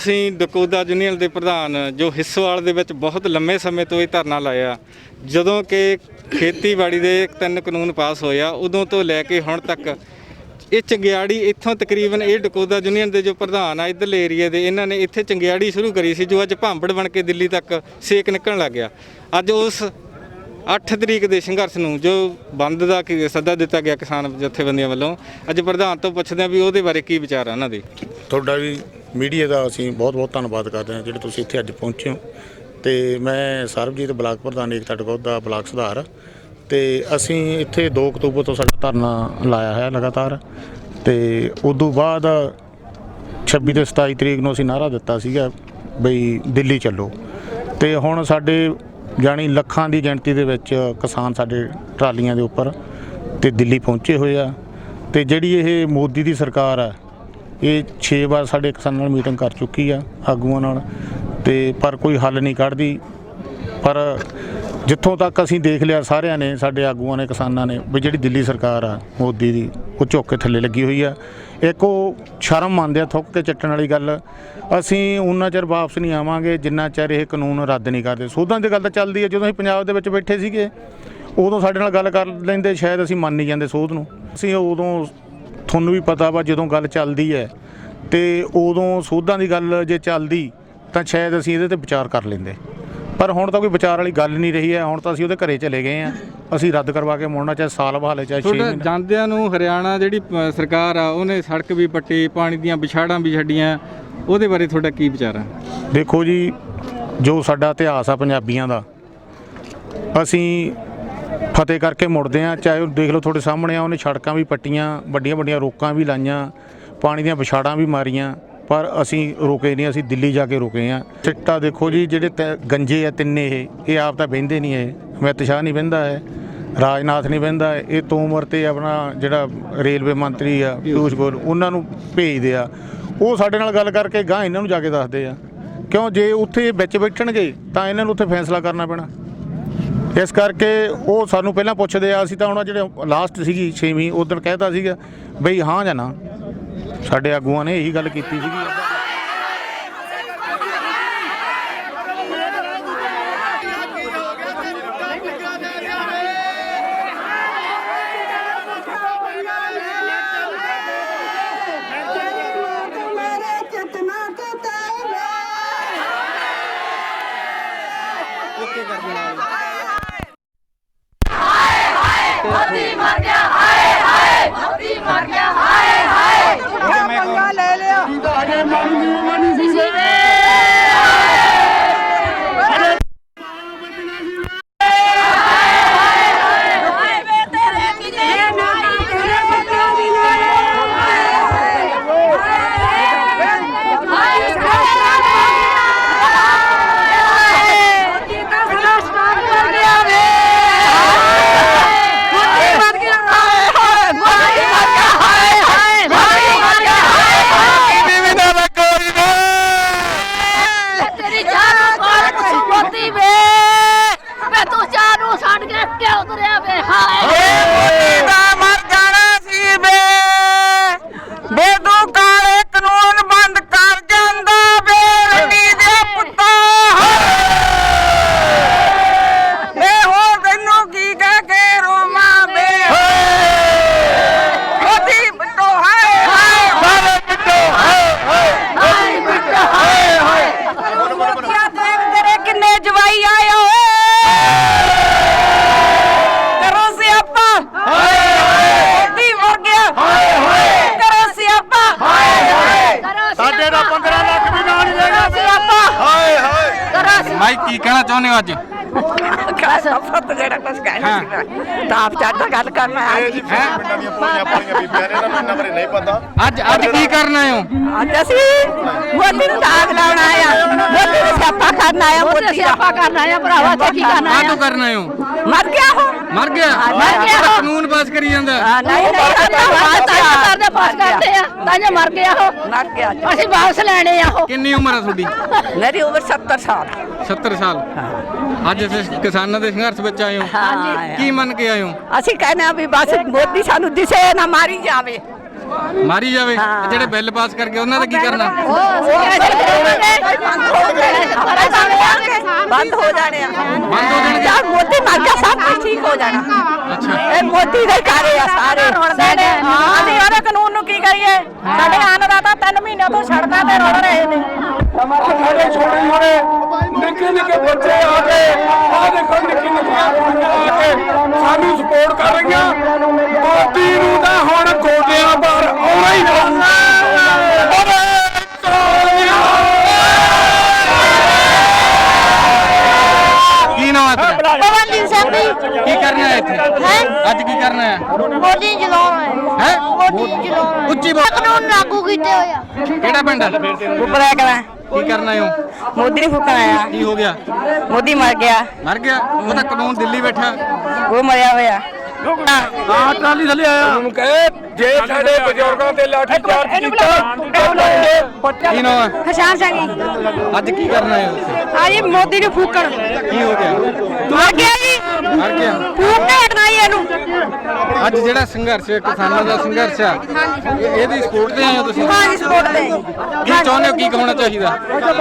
ਅਸੀਂ ਡਕੋਦਾ ਯੂਨੀਅਨ ਦੇ ਪ੍ਰਧਾਨ ਜੋ ਹਿੱਸੋਵਾਲ ਦੇ ਵਿੱਚ ਬਹੁਤ ਲੰਮੇ ਸਮੇਂ ਤੋਂ ਇਹ ਧਰਨਾ ਲਾਇਆ, ਜਦੋਂ ਕਿ ਖੇਤੀਬਾੜੀ ਦੇ ਤਿੰਨ ਕਾਨੂੰਨ ਪਾਸ ਹੋਇਆ, ਉਦੋਂ ਤੋਂ ਲੈ ਕੇ ਹੁਣ ਤੱਕ ਇਹ ਚੰਗਿਆੜੀ ਇੱਥੋਂ ਤਕਰੀਬਨ ਇਹ ਡਕੋਦਾ ਯੂਨੀਅਨ ਦੇ ਜੋ ਪ੍ਰਧਾਨ ਆ ਇਧਰਲੇ ਏਰੀਆ ਦੇ, ਇਹਨਾਂ ਨੇ ਇੱਥੇ ਚੰਗਿਆੜੀ ਸ਼ੁਰੂ ਕਰੀ ਸੀ, ਜੋ ਅੱਜ ਭਾਂਬੜ ਬਣ ਕੇ ਦਿੱਲੀ ਤੱਕ ਸੇਕ ਨਿਕਲਣ ਲੱਗ ਗਿਆ। ਅੱਜ ਉਸ 8 ਤਰੀਕ ਦੇ ਸੰਘਰਸ਼ ਨੂੰ ਜੋ ਬੰਦ ਦਾ ਕੀ ਸੱਦਾ ਦਿੱਤਾ ਗਿਆ ਕਿਸਾਨ ਜਥੇਬੰਦੀਆਂ ਵੱਲੋਂ, ਅੱਜ ਪ੍ਰਧਾਨ ਤੋਂ ਪੁੱਛਦੇ ਆ ਵੀ ਉਹਦੇ ਬਾਰੇ ਕੀ ਵਿਚਾਰ ਆ ਉਹਨਾਂ ਦੇ। ਤੁਹਾਡਾ ਵੀ ਮੀਡੀਆ ਦਾ ਅਸੀਂ ਬਹੁਤ ਬਹੁਤ ਧੰਨਵਾਦ ਕਰਦੇ ਹਾਂ ਜਿਹੜੇ ਤੁਸੀਂ ਇੱਥੇ ਅੱਜ ਪਹੁੰਚੇ ਹੋ। ਤੇ ਮੈਂ ਸਰਬਜੀਤ ਬਲਾਕ ਪ੍ਰਧਾਨ ਏਕਤਾ ਟਕੋਦ ਦਾ ਬਲਾਕ ਸੁਧਾਰ। ਤੇ ਅਸੀਂ ਇੱਥੇ 2 ਅਕਤੂਬਰ ਤੋਂ ਸਾਡਾ ਧਰਨਾ ਲਾਇਆ ਹੈ ਲਗਾਤਾਰ। ਤੇ ਤੋਂ ਬਾਅਦ 26 ਤੇ 27 ਤਰੀਕ ਨੂੰ ਅਸੀਂ ਨਾਰਾ ਦਿੱਤਾ ਸੀਗਾ ਬਈ ਦਿੱਲੀ ਚੱਲੋ। ਤੇ ਹੁਣ ਸਾਡੇ ਜਾਣੀ ਲੱਖਾਂ ਦੀ ਗਿਣਤੀ ਦੇ ਵਿੱਚ ਕਿਸਾਨ ਸਾਡੇ ਟਰਾਲੀਆਂ ਦੇ ਉੱਪਰ ਤੇ ਦਿੱਲੀ ਪਹੁੰਚੇ ਹੋਏ ਆ। ਤੇ ਜਿਹੜੀ ਇਹ ਮੋਦੀ ਦੀ ਸਰਕਾਰ ਆ, ਇਹ 6 ਵਾਰ ਸਾਡੇ ਕਿਸਾਨਾਂ ਨਾਲ ਮੀਟਿੰਗ ਕਰ ਚੁੱਕੀ ਆ ਆਗੂਆਂ ਨਾਲ ਤੇ ਪਰ ਕੋਈ ਹੱਲ ਨਹੀਂ ਕੱਢਦੀ। ਪਰ ਜਿੱਥੋਂ ਤੱਕ ਅਸੀਂ ਦੇਖ ਲਿਆ ਸਾਰਿਆਂ ਨੇ, ਸਾਡੇ ਆਗੂਆਂ ਨੇ, ਕਿਸਾਨਾਂ ਨੇ ਵੀ ਜਿਹੜੀ ਦਿੱਲੀ ਸਰਕਾਰ ਆ, ਮੋਦੀ ਦੀ, ਉਹ ਝੁੱਕ ਕੇ ਥੱਲੇ ਲੱਗੀ ਹੋਈ ਆ। ਇੱਕ ਉਹ ਸ਼ਰਮ ਮੰਨਦੇ ਆ ਥੁੱਕ ਕੇ ਚੱਟਣ ਵਾਲੀ ਗੱਲ। ਅਸੀਂ ਉਹਨਾਂ ਚਿਰ ਵਾਪਸ ਨਹੀਂ ਆਵਾਂਗੇ, ਜਿੰਨਾ ਚਿਰ ਇਹ ਕਾਨੂੰਨ ਰੱਦ ਨਹੀਂ ਕਰਦੇ। ਸੋਧਾਂ ਦੀ ਗੱਲ ਤਾਂ ਚੱਲਦੀ ਹੈ ਜਦੋਂ ਅਸੀਂ ਪੰਜਾਬ ਦੇ ਵਿੱਚ ਬੈਠੇ ਸੀਗੇ, ਉਦੋਂ ਸਾਡੇ ਨਾਲ ਗੱਲ ਕਰ ਲੈਂਦੇ, ਸ਼ਾਇਦ ਅਸੀਂ ਮੰਨ ਨਹੀਂ ਜਾਂਦੇ ਸੋਧ ਨੂੰ। ਅਸੀਂ ਉਦੋਂ ਤੁਹਾਨੂੰ ਵੀ ਪਤਾ ਵਾ ਜਦੋਂ ਗੱਲ ਚੱਲਦੀ ਹੈ, ਤੇ ਉਦੋਂ ਸੋਧਾਂ ਦੀ ਗੱਲ ਜੇ ਚੱਲਦੀ, ਤਾਂ ਸ਼ਾਇਦ ਅਸੀਂ ਇਹਦੇ ਤੇ ਵਿਚਾਰ ਕਰ ਲੈਂਦੇ। ਪਰ ਹੁਣ ਤਾਂ ਕੋਈ ਵਿਚਾਰ ਵਾਲੀ ਗੱਲ ਨਹੀਂ ਰਹੀ ਹੈ ਹੁਣ ਤਾਂ ਅਸੀਂ ਉਹਦੇ ਘਰੇ ਚਲੇ ਗਏ ਆ ਅਸੀਂ ਰੱਦ ਕਰਵਾ ਕੇ ਮੁੜਨਾ ਚਾਹੇ ਸਾਲ ਬਹਾਲੇ ਚਾਹੇ 6 ਤੁਹਾਡਾ ਮਹੀਨੇ। ਜਾਂਦਿਆਂ ਨੂੰ ਹਰਿਆਣਾ ਜਿਹੜੀ ਅ, ਸਰਕਾਰ ਆ ਉਹਨੇ ਸੜਕ ਵੀ ਪੱਟੀ ਪਾਣੀ ਦੀਆਂ ਵਿਛਾੜਾਂ ਵੀ ਛੱਡੀਆਂ। ਉਹਦੇ ਬਾਰੇ ਤੁਹਾਡਾ ਕੀ ਵਿਚਾਰ ਆ? ਦੇਖੋ ਜੀ ਜੋ ਸਾਡਾ ਇਤਿਹਾਸ ਆ ਪੰਜਾਬੀਆਂ ਦਾ ਅਸੀਂ ਫਤਿਹ ਕਰਕੇ ਮੁੜਦੇ ਆ ਚਾਹੇ ਉਹ ਦੇਖ ਲਓ ਤੁਹਾਡੇ ਸਾਹਮਣੇ ਆ ਉਹਨੇ ਸੜਕਾਂ ਵੀ ਪੱਟੀਆਂ ਵੱਡੀਆਂ ਵੱਡੀਆਂ ਰੋਕਾਂ ਵੀ ਲਾਈਆਂ ਪਾਣੀ ਦੀਆਂ ਵਿਛਾੜਾਂ ਵੀ ਮਾਰੀਆਂ। ਪਰ ਅਸੀਂ ਰੁਕੇ ਨਹੀਂ ਅਸੀਂ ਦਿੱਲੀ ਜਾ ਕੇ ਰੁਕੇ ਆ ਚਿੱਟਾ ਦੇਖੋ ਜੀ ਜਿਹੜੇ ਤੈ- ਗੰਜੇ ਆ ਤਿੰਨੇ ਇਹ ਇਹ ਆਪ ਤਾਂ ਬਹਿੰਦੇ ਨਹੀਂ ਇਹ। ਅਮਿਤ ਸ਼ਾਹ ਨਹੀਂ ਬਹਿੰਦਾ ਹੈ ਰਾਜਨਾਥ ਨਹੀਂ ਬਹਿੰਦਾ ਹੈ, ਇਹ ਤੋਮਰ ਤੇ ਆਪਣਾ ਜਿਹੜਾ ਰੇਲਵੇ ਮੰਤਰੀ ਆ ਪਿਊਸ਼ ਗੋਇਲ ਉਹਨਾਂ ਨੂੰ ਭੇਜਦੇ ਆ। ਉਹ ਸਾਡੇ ਨਾਲ ਗੱਲ ਕਰਕੇ ਗਾਂ ਇਹਨਾਂ ਨੂੰ ਜਾ ਕੇ ਦੱਸਦੇ ਆ। ਕਿਉਂ? ਜੇ ਉੱਥੇ ਵਿੱਚ ਬੈਠਣਗੇ ਤਾਂ ਇਹਨਾਂ ਨੂੰ ਉੱਥੇ ਫੈਸਲਾ ਕਰਨਾ ਪੈਣਾ। ਇਸ ਕਰਕੇ ਉਹ ਸਾਨੂੰ ਪਹਿਲਾਂ ਪੁੱਛਦੇ ਆ ਅਸੀਂ ਤਾਂ ਹੁਣ ਜਿਹੜੇ ਲਾਸਟ ਸੀਗੀ 6ਵੀਂ ਉਦੋਂ ਕਹਿਤਾ ਸੀਗਾ ਬਈ ਹਾਂ ਜਾਂ ਨਾ। ਸਾਡੇ ਆਗੂਆਂ ਨੇ ਇਹੀ ਗੱਲ ਕੀਤੀ ਸੀਗੀ ਮੇਰੇ ਕਿਤਨਾ ਕਿਤਾਬਾ ਮੋਦੀ ਮਰ ਗਿਆ ਹਾਏ ਹਾਏ ਮੋਦੀ ਮਰ ਗਿਆ ਹਾਏ ਹਾਏ ਪੰਗਾ ਲੈ ਲਿਆ ਹਾਏ ਵੇ ਤੇਰੇ ਕਿਨੇ ਮਾਰੀ ਤੇਰੇ ਬੱਚਿਆਂ ਦੀ ਹਾਏ ਮੋਦੀ ਦਾ ਸਲਾਸਟਾਰ ਕਰ ਗਿਆ ਵੇ ਮੋਦੀ ਮਰ ਗਿਆ ਹਾਏ ਹਾਏ ਮੋਦੀ ਮਰ ਗਿਆ ਹਾਏ ਹਾਏ ਮੋਦੀ ਮਰ ਗਿਆ ਹਾਏ ਹਾਏ ਤੇਰੀ ਜਾਨ ਮਾਰ ਤੂੰ ਮੋਦੀ ਵੇ ਮੈਂ ਤੂੰ ਜਾਨੂ ਛੱਡ ਕੇ ਕਿਉਂ ਤੁਰਿਆ ਵੇ ਹਾਏ ਮਰ ਜਾਣਾ ਸੀ ਬੇ ਬੇਦੂ ਕਾਲੇ ਕਾਨੂੰਨ ਬੰਦ ਕਰ ਜਾਂਦਾ ਬੇ ਰੰਡੀ ਦੇ ਪੁੱਤਾ ਬੇ ਹੋ ਤੈਨੂੰ ਕੀ ਕਹਿ ਕੇ ਰੋਵਾਂ ਬੇ ਮੋਦੀ ਬਿੱਟੋ ਹਾਏ ਹਾਏ ਹਾਏ ਬਿੱਟਾ ਹਾਏ ਹਾਏ ਮੋਤੀਆ ਦੇਖ ਤੇਰੇ ਕਿੰਨੇ ਜਵਾਈ ਆਏ ਓਏ ਕਰੋ ਸਿਆਪਾ ਹਾਏ ਹਾਏ ਮੋਦੀ ਮਰ ਗਿਆ ਹਾਏ ਹਾਏ ਕਰੋ ਸਿਆਪਾ ਹਾਏ ਹਾਏ ਸਾਡੇ ਦਾ 15 ਲੱਖ ਵੀ ਨਾ ਨਹੀਂ ਦੇਗਾ ਸਿਆਪਾ ਹਾਏ ਹਾਏ ਕਰੋ ਮਾਈ ਕੀ ਕਹਿਣਾ ਚਾਹੁੰਦੇ ਹੋ ਅੱਜ ਕਾਸਾ ਫਤ ਜਿਹੜਾ ਕੁਛ ਕਹਿਣਾ ਸੀ ਤਾਂ ਆਪ ਚੜ੍ਹਦਾ ਗੱਲ ਕਰਨਾ ਹੈ ਪਿੰਡਾਂ ਦੀਆਂ ਪੋਲੀਆਂ ਪੋਲੀਆਂ ਬੀਬੀਆਂ ਨੇ ਇਹਨਾਂ ਨੂੰ ਬਾਰੇ ਨਹੀਂ ਪਤਾ। ਅੱਜ ਅੱਜ ਕੀ ਕਰਨਾ ਹੋ? ਅੱਜ ਅਸੀਂ ਮੋਦੀ ਨੂੰ ਦਾਗ ਲਾਉਣ ਆਇਆ ਮੋਦੀ ਨੂੰ ਸਿਆਪਾ ਕਰਨ ਆਇਆ ਮੋਦੀ ਮੋਦੀ ਸਿਆਪਾ ਕਰਨਾ ਆ ਭਰਾਵਾ ਤੇ ਕੀ ਕਰਨਾ ਕਾਹਤੋਂ ਆ? ਕਰਨਾ ਹੋ? ਮਰ ਗਿਆ ਹੋ ਮਰ ਗਿਆ। ਮਰ ਗਿਆ। ਉਹ। ਕਾਨੂੰਨ ਪਾਸ ਕਰੀ ਜਾਂਦਾ। ਹਾਂ, ਨਹੀਂ ਨਹੀਂ ਕਰਦੇ ਪਾਸ ਕਰਦੇ ਆ ਤਾਇਆ ਮਰ ਗਿਆ। ਉਹ। ਮਰ ਗਿਆ। ਜੀ। ਅਸੀਂ ਵਾਪਸ ਲੈਣੇ ਆ ਉਹ। ਕਿੰਨੀ ਉਮਰ ਹੈ ਤੁਹਾਡੀ? ਮੇਰੀ ਉਮਰ 70 ਸਾਲ। 70 ਸਾਲ। ਅੱਜ ਤੁਸੀਂ ਕਿਸਾਨਾਂ ਦੇ ਸੰਘਰਸ਼ ਵਿੱਚ ਆਏ ਹੋ। ਹਾਂਜੀ। ਕੀ ਮੰਨ ਕੇ ਆਏ ਹੋ? ਅਸੀਂ ਕਹਿੰਦੇ ਆ ਵੀ ਬਸ ਮੋਦੀ ਸਾਨੂੰ ਦਿਸੇ ਨਾ ਮਾਰੀ ਜਾਵੇ। ਮਾਰੀ ਜਾਵੇ। ਜਿਹੜੇ ਬਿੱਲ ਪਾਸ ਕਰਕੇ ਉਹਨਾਂ ਦਾ ਕੀ ਕਰਨਾ? ਬੰਦ ਹੋ ਜਾਣੇ ਆ। ਬੰਦ ਹੋ ਜਾਣਗੇ ਯਾਰ ਮੋਦੀ ਮਰ ਗਿਆ ਸਭ ਕੁਝ ਠੀਕ ਹੋ ਜਾਣਾ। ਅੱਛਾ। ਇਹ ਮੋਦੀ ਦੇ ਕਾਰੇ ਆ ਸਾਰੇ। ਸਾਡੇ ਅਸੀਂ ਉਹਦੇ ਕਾਨੂੰਨ ਨੂੰ ਕੀ ਕਰੀਏ? ਸਾਡੇ ਆਨਦਾਤਾ 3 ਮਹੀਨਿਆਂ ਤੋਂ ਸੜਕਾਂ ਤੇ ਰੋੜ ਰਹੇ ਨੇ। ਸਾਡੇ ਛੋਟੇ ਛੋਟੇ ਨਿੱਕੇ ਨਿੱਕੇ ਬੱਚੇ ਆ ਕੇ ਆ ਦੇਖੋ ਨਿੱਕੀ ਨਿੱਕੀਆਂ ਕੁੜੀਆਂ ਆ ਕੇ ਸਾਨੂੰ ਸਪੋਰਟ ਕਰ ਰਹੀਆਂ। ਹੈ? ਅੱਜ ਕੀ ਕਰਨਾ ਹੈ? ਮੋਦੀ ਚਲਾਉਣਾ ਹੈ। ਹੈ? ਮੋਦੀ ਚਲਾਉਣਾ ਹੈ। ਉੱਚੀ ਬੋਲ ਕਾਨੂੰਨ ਲਾਗੂ ਕੀਤੇ ਹੋਏ ਆ। ਕਿਹੜਾ ਪਿੰਡ? ਹੈ ਉੱਪਰ ਆ ਕਰਾਂ ਕੀ ਕਰਨਾ ਹੈ? ਮੋਦੀ ਨੇ ਫੁਕਣਾ ਆਇਆ। ਕੀ ਹੋ ਗਿਆ? ਮੋਦੀ ਮਰ ਗਿਆ। ਮਰ ਗਿਆ? ਉਹ ਤਾਂ ਕਾਨੂੰਨ ਦਿੱਲੀ ਬੈਠਾ। ਉਹ ਮਰਿਆ ਹੋਇਆ। ਆ ਟਰਾਲੀ ਥੱਲੇ ਆਇਆ। ਉਹਨੂੰ ਕਹੇ ਜੇ ਸਾਡੇ ਬਜ਼ੁਰਗਾਂ ਤੇ ਲਾਠੀ ਚਾਰਜ ਕੀਤਾ ਬੱਚਾ ਕੀ ਨਾਮ ਹੈ? ਹਸ਼ਾਮ ਸਿੰਘ ਅੱਜ ਕੀ ਕਰਨਾ ਹੈ ਉੱਥੇ ਆ ਜੀ ਮੋਦੀ ਨੂੰ ਫੂਕਣ। ਕੀ ਹੋ ਗਿਆ? ਗਿਆ ਜੀ ਮਰ ਗਿਆ। ਫੂਕ ਕੇ ਹਟਣਾ ਹੀ ਇਹਨੂੰ। ਅੱਜ ਜਿਹੜਾ ਸੰਘਰਸ਼ ਹੈ ਕਿਸਾਨਾਂ ਦਾ ਸੰਘਰਸ਼ ਆ ਇਹ- ਇਹਦੀ ਸਪੋਰਟ ਤੇ ਆਏ ਹੋ ਤੁਸੀਂ? ਹਾਂ ਜੀ ਸਪੋਰਟ ਦੇ ਕੀ ਚਾਹੁੰਦੇ ਹੋ ਕੀ ਹੋਣਾ ਚਾਹੀਦਾ?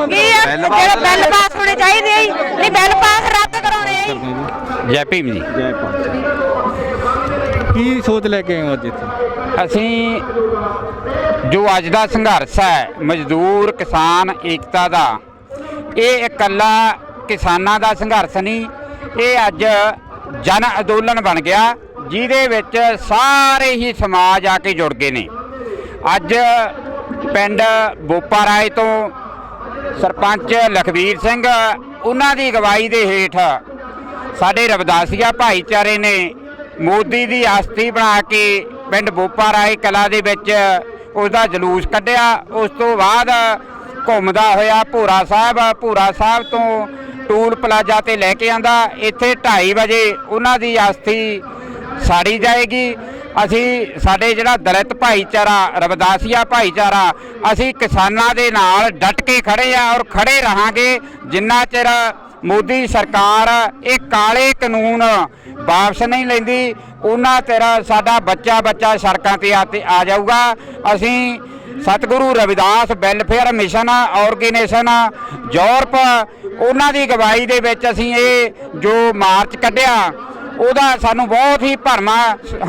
ਕੀ ਆ? ਜਿਹੜੇ ਬਿੱਲ ਪਾਸ ਹੋਣੇ ਚਾਹੀਦੇ ਆ ਜੀ। ਨਹੀਂ ਬਿੱਲ ਪਾਸ ਰੱਦ ਕਰਾਉਣੇ ਆ ਜੀ। ਜੈ ਭੀਮ ਜੀ। ਜੈ। ਕੀ ਸੋਚ ਲੈ ਕੇ ਆਏ ਹੋ ਅੱਜ ਇੱਥੇ? ਅਸੀਂ ਜੋ ਅੱਜ ਦਾ ਸੰਘਰਸ਼ ਹੈ ਮਜ਼ਦੂਰ ਕਿਸਾਨ ਏਕਤਾ ਦਾ ਇਹ ਇਕੱਲਾ ਕਿਸਾਨਾਂ ਦਾ ਸੰਘਰਸ਼ ਨਹੀਂ ਇਹ ਅੱਜ ਜਨ ਅੰਦੋਲਨ ਬਣ ਗਿਆ, ਜਿਹਦੇ ਵਿੱਚ ਸਾਰੇ ਹੀ ਸਮਾਜ ਆ ਕੇ ਜੁੜ ਗਏ ਨੇ। ਅੱਜ ਪਿੰਡ ਬੋਪਾ ਰਾਏ ਤੋਂ ਸਰਪੰਚ ਲਖਵੀਰ ਸਿੰਘ, ਉਹਨਾਂ ਦੀ ਅਗਵਾਈ ਦੇ ਹੇਠ ਸਾਡੇ ਰਵਦਾਸੀਆ ਭਾਈਚਾਰੇ ਨੇ ਮੋਦੀ ਦੀ ਆਸਤੀ ਬਣਾ ਕੇ ਪਿੰਡ ਬੋਪਾ ਰਾਏ ਕਲਾ ਦੇ ਵਿੱਚ ਉਸ ਦਾ ਜਲੂਸ ਕੱਢਿਆ। ਉਸ ਤੋਂ ਬਾਅਦ ਘੁੰਮਦਾ ਹੋਇਆ ਭੂਰਾ ਸਾਹਿਬ ਭੂਰਾ ਸਾਹਿਬ ਤੋਂ ਟੂਲ ਪਲਾਜ਼ਾ ਤੇ ਲੈ ਕੇ ਆਂਦਾ। ਇੱਥੇ 2:30 ਵਜੇ ਉਹਨਾਂ ਦੀ ਆਸਤੀ ਸਾੜੀ ਜਾਏਗੀ। ਅਸੀਂ ਸਾਡੇ ਜਿਹੜਾ ਦਲਿਤ ਭਾਈਚਾਰਾ, ਰਵਦਾਸੀਆ ਭਾਈਚਾਰਾ, ਅਸੀਂ ਕਿਸਾਨਾਂ ਦੇ ਨਾਲ ਡਟ ਕੇ ਖੜੇ ਆ ਔਰ ਖੜੇ ਰਹਾਂਗੇ। ਜਿੰਨਾ ਚਿਰ ਮੋਦੀ ਸਰਕਾਰ ਇਹ ਕਾਲੇ ਕਾਨੂੰਨ ਵਾਪਸ ਨਹੀਂ ਲੈਂਦੀ, ਉਹਨਾਂ ਤੇਰਾ ਸਾਡਾ ਬੱਚਾ ਬੱਚਾ ਸੜਕਾਂ ਤੇ ਆ ਤੇ ਆ ਜਾਊਗਾ। ਅਸੀਂ Satguru Ravidas welfare mission organisation Europe ਉਹਨਾਂ ਦੀ ਅਗਵਾਈ ਦੇ ਵਿੱਚ ਅਸੀਂ ਇਹ ਜੋ ਮਾਰਚ ਕੱਢਿਆ ਉਹਦਾ ਸਾਨੂੰ ਬਹੁਤ ਹੀ ਭਰਮਾ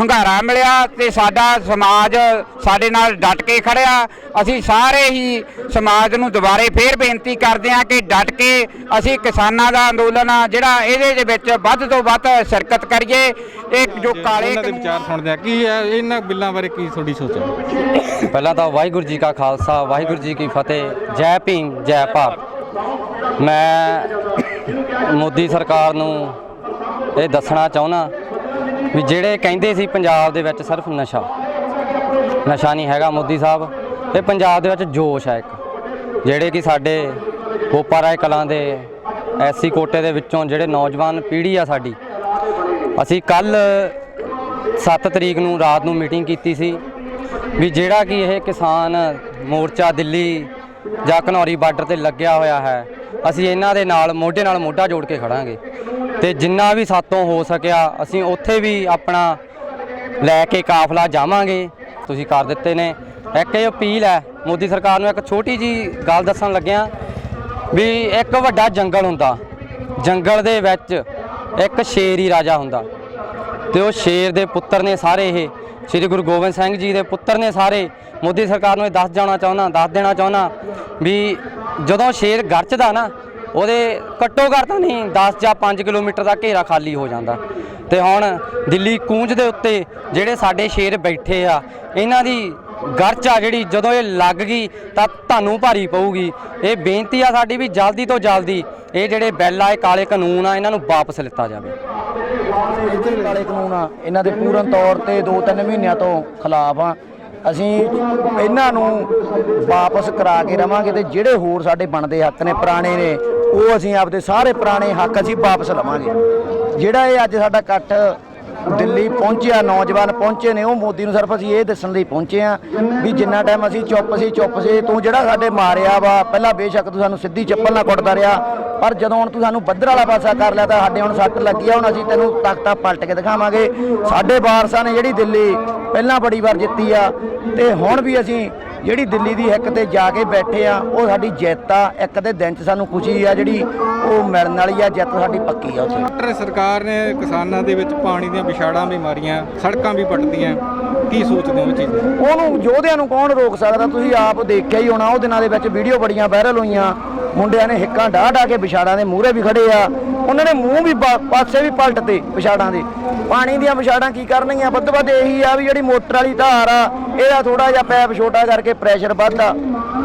ਹੰਗਾਰਾ ਮਿਲਿਆ ਤੇ ਸਾਡਾ ਸਮਾਜ ਸਾਡੇ ਨਾਲ ਡਟ ਕੇ ਖੜਿਆ। ਅਸੀਂ ਸਾਰੇ ਹੀ ਸਮਾਜ ਨੂੰ ਦੁਬਾਰੇ ਫੇਰ ਬੇਨਤੀ ਕਰਦੇ ਹਾਂ ਕਿ ਡਟ ਕੇ ਅਸੀਂ ਕਿਸਾਨਾਂ ਦਾ ਅੰਦੋਲਨ ਆ ਜਿਹੜਾ ਇਹਦੇ ਦੇ ਵਿੱਚ ਵੱਧ ਤੋਂ ਵੱਧ ਸ਼ਿਰਕਤ ਕਰੀਏ। ਇਹ ਜੋ ਕਾਲੇ ਕਾਨੂੰਨ- ਵਿਚਾਰ ਸੁਣਦੇ ਆ। ਕੀ ਹੈ ਇਹਨਾਂ ਬਿੱਲਾਂ ਬਾਰੇ ਕੀ ਤੁਹਾਡੀ ਸੋਚ ਹੈ? ਪਹਿਲਾਂ ਤਾਂ ਵਾਹਿਗੁਰੂ ਜੀ ਕਾ ਖਾਲਸਾ ਵਾਹਿਗੁਰੂ ਜੀ ਕੀ ਫਤਿਹ ਜੈ ਭੀਮ ਜੈ ਭਾਰਤ। ਮੈਂ ਮੋਦੀ ਸਰਕਾਰ ਨੂੰ ਇਹ ਦੱਸਣਾ ਚਾਹੁੰਦਾ ਵੀ ਜਿਹੜੇ ਕਹਿੰਦੇ ਸੀ ਪੰਜਾਬ ਦੇ ਵਿੱਚ ਸਿਰਫ ਨਸ਼ਾ ਨਸ਼ਾ ਨਹੀਂ ਹੈਗਾ ਮੋਦੀ ਸਾਹਿਬ, ਇਹ ਪੰਜਾਬ ਦੇ ਵਿੱਚ ਜੋਸ਼ ਹੈ ਇੱਕ। ਜਿਹੜੇ ਕਿ ਸਾਡੇ ਗੋਪਾ ਰਾਏ ਕਲਾਂ ਦੇ ਐਸਸੀ ਕੋਟੇ ਦੇ ਵਿੱਚੋਂ ਜਿਹੜੇ ਨੌਜਵਾਨ ਪੀੜ੍ਹੀ ਆ ਸਾਡੀ, ਅਸੀਂ ਕੱਲ 7 ਤਰੀਕ ਨੂੰ ਰਾਤ ਨੂੰ ਮੀਟਿੰਗ ਕੀਤੀ ਸੀ ਵੀ ਜਿਹੜਾ ਕਿ ਇਹ ਕਿਸਾਨ ਮੋਰਚਾ ਦਿੱਲੀ ਜਾਂ ਘਨੌਰੀ ਬਾਰਡਰ ਤੇ ਲੱਗਿਆ ਹੋਇਆ ਹੈ ਅਸੀਂ ਇਹਨਾਂ ਦੇ ਨਾਲ, ਮੋਢੇ ਨਾਲ ਮੋਢਾ ਜੋੜ ਕੇ ਖੜਾਂਗੇ। ਤੇ ਜਿੰਨਾ ਵੀ ਸਾਤੋਂ ਹੋ ਸਕਿਆ, ਅਸੀਂ ਉੱਥੇ ਵੀ ਆਪਣਾ ਲੈ ਕੇ ਕਾਫਲਾ ਜਾਵਾਂਗੇ। ਤੁਸੀਂ ਕਰ ਦਿੱਤੇ ਨੇ। ਇੱਕ ਇਹ ਅਪੀਲ ਹੈ, ਮੋਦੀ ਸਰਕਾਰ ਨੂੰ ਇੱਕ ਛੋਟੀ ਜੀ ਗੱਲ ਦੱਸਣ ਲੱਗਿਆ ਵੀ ਇੱਕ ਵੱਡਾ ਜੰਗਲ ਹੁੰਦਾ। ਜੰਗਲ ਦੇ ਵਿੱਚ ਇੱਕ ਸ਼ੇਰ ਹੀ ਰਾਜਾ ਹੁੰਦਾ। ਤੇ ਉਹ ਸ਼ੇਰ ਦੇ ਪੁੱਤਰ ਨੇ ਸਾਰੇ ਇਹ, ਸ੍ਰੀ ਗੁਰੂ ਗੋਬਿੰਦ ਸਿੰਘ ਜੀ ਦੇ ਪੁੱਤਰ ਨੇ ਸਾਰੇ। ਮੋਦੀ ਸਰਕਾਰ ਨੂੰ ਇਹ ਦੱਸ ਜਾਣਾ ਚਾਹੁੰਦਾ, ਦੱਸ ਦੇਣਾ ਚਾਹੁੰਦਾ ਵੀ ਜਦੋਂ ਸ਼ੇਰ ਗਰਜਦਾ ਨਾ, ਉਹਦੇ ਘੱਟੋ ਘੱਟ ਤਾਂ ਨਹੀਂ 10 ਜਾਂ 5 ਕਿਲੋਮੀਟਰ ਦਾ ਘੇਰਾ ਖਾਲੀ ਹੋ ਜਾਂਦਾ। ਤੇ ਹੁਣ ਦਿੱਲੀ ਕੂੰਜ ਦੇ ਉੱਤੇ ਜਿਹੜੇ ਸਾਡੇ ਸ਼ੇਰ ਬੈਠੇ ਆ, ਇਹਨਾਂ ਦੀ ਗਰਚ ਆ ਜਿਹੜੀ, ਜਦੋਂ ਇਹ ਲੱਗ ਗਈ ਤਾਂ ਤੁਹਾਨੂੰ ਭਾਰੀ ਪਊਗੀ। ਇਹ ਬੇਨਤੀ ਆ ਸਾਡੀ ਵੀ ਜਲਦੀ ਤੋਂ ਜਲਦੀ ਇਹ ਜਿਹੜੇ ਬਿੱਲ ਆ, ਇਹ ਕਾਲੇ ਕਾਨੂੰਨ ਆ, ਇਹਨਾਂ ਨੂੰ ਵਾਪਸ ਲਿੱਤਾ ਜਾਵੇ। ਜਿਹੜੇ ਕਾਲੇ ਕਾਨੂੰਨ ਆ, ਇਹਨਾਂ ਦੇ ਪੂਰਨ ਤੌਰ ਤੇ 2-3 ਮਹੀਨਿਆਂ ਤੋਂ ਖਿਲਾਫ ਆ। ਅਸੀਂ ਇਹਨਾਂ ਨੂੰ ਵਾਪਸ ਕਰਾ ਕੇ ਰਵਾਂਗੇ ਤੇ ਜਿਹੜੇ ਹੋਰ ਸਾਡੇ ਬਣਦੇ ਹੱਕ ਨੇ, ਪੁਰਾਣੇ ਨੇ, ਉਹ ਅਸੀਂ ਆਪਦੇ ਸਾਰੇ ਪੁਰਾਣੇ ਹੱਕ ਅਸੀਂ ਵਾਪਸ ਲਵਾਂਗੇ। ਜਿਹੜਾ ਇਹ ਅੱਜ ਸਾਡਾ ਇਕੱਠ ਦਿੱਲੀ ਪਹੁੰਚਿਆ, ਨੌਜਵਾਨ ਪਹੁੰਚੇ ਨੇ, ਉਹ ਮੋਦੀ ਨੂੰ ਸਿਰਫ ਅਸੀਂ ਇਹ ਦੱਸਣ ਲਈ ਪਹੁੰਚੇ ਆ ਵੀ ਜਿੰਨਾ ਟਾਈਮ ਅਸੀਂ ਚੁੱਪ ਸੀ ਚੁੱਪ ਸੀ, ਤੂੰ ਜਿਹੜਾ ਸਾਡੇ ਮਾਰਿਆ ਵਾ, ਪਹਿਲਾਂ ਬੇਸ਼ੱਕ ਤੂੰ ਸਾਨੂੰ ਸਿੱਧੀ ਚੱਪਲ ਨਾਲ ਕੁੱਟਦਾ ਰਿਹਾ, ਪਰ ਜਦੋਂ ਹੁਣ ਤੂੰ ਸਾਨੂੰ ਬੱਦਰ ਵਾਲਾ ਪਾਸਾ ਕਰ ਲਿਆ ਤਾਂ ਸਾਡੇ ਹੁਣ ਸੱਟ ਲੱਗੀ ਆ, ਹੁਣ ਅਸੀਂ ਤੈਨੂੰ ਤਖਤਾ ਪਲਟ ਕੇ ਦਿਖਾਵਾਂਗੇ। ਸਾਡੇ ਵਾਰਸਾਂ ਨੇ ਜਿਹੜੀ ਦਿੱਲੀ ਪਹਿਲਾਂ ਬੜੀ ਵਾਰ ਜਿੱਤੀ ਆ, ਤੇ ਹੁਣ ਵੀ ਅਸੀਂ ਜਿਹੜੀ ਦਿੱਲੀ ਦੀ ਹਿੱਕ ਤੇ ਜਾ ਕੇ ਬੈਠੇ ਆ ਉਹ ਸਾਡੀ ਜਿੱਤ ਆ। ਇੱਕ ਦੇ ਦਿਨ 'ਚ ਸਾਨੂੰ ਖੁਸ਼ੀ ਆ ਜਿਹੜੀ ਉਹ ਮਿਲਣ ਵਾਲੀ ਆ ਜਿੱਤ ਸਾਡੀ ਪੱਕੀ ਆ ਉੱਥੇ। ਡਾਕਟਰ ਸਰਕਾਰ ਨੇ ਕਿਸਾਨਾਂ ਦੇ ਵਿੱਚ ਪਾਣੀ ਦੀਆਂ ਵਿਛਾੜਾਂ ਵੀ ਮਾਰੀਆਂ ਸੜਕਾਂ ਵੀ ਪੱਟਦੀਆਂ ਕੀ ਸੋਚਦੇ ਹੋ ਚੀਜ਼? ਉਹਨੂੰ ਯੋਧਿਆਂ ਨੂੰ ਕੌਣ ਰੋਕ ਸਕਦਾ? ਤੁਸੀਂ ਆਪ ਦੇਖਿਆ ਹੀ ਹੋਣਾ ਉਹ ਦਿਨਾਂ ਦੇ ਵਿੱਚ ਵੀਡੀਓ ਬੜੀਆਂ ਵਾਇਰਲ ਹੋਈਆਂ। ਮੁੰਡਿਆਂ ਨੇ ਹਿੱਕਾਂ ਢਾਹ ਢਾਹ ਕੇ ਵਿਛਾੜਾਂ ਦੇ ਮੂਹਰੇ ਵੀ ਖੜੇ ਆ। ਉਹਨਾਂ ਨੇ ਮੂੰਹ ਵੀ ਪਾਸੇ ਵੀ ਪਲਟਤੇ ਵਿਛਾੜਾਂ ਦੇ। ਪਾਣੀ ਦੀਆਂ ਵਿਛਾੜਾਂ ਕੀ ਕਰਨਗੀਆਂ? ਵੱਧ ਵੱਧ ਇਹੀ ਆ ਵੀ ਜਿਹੜੀ ਮੋਟਰ ਵਾਲੀ ਧਾਰ ਆ, ਇਹਦਾ ਥੋੜਾ ਜਿਹਾ ਪੈਪ ਛੋਟਾ ਕਰਕੇ ਪ੍ਰੈਸ਼ਰ ਵੱਧਦਾ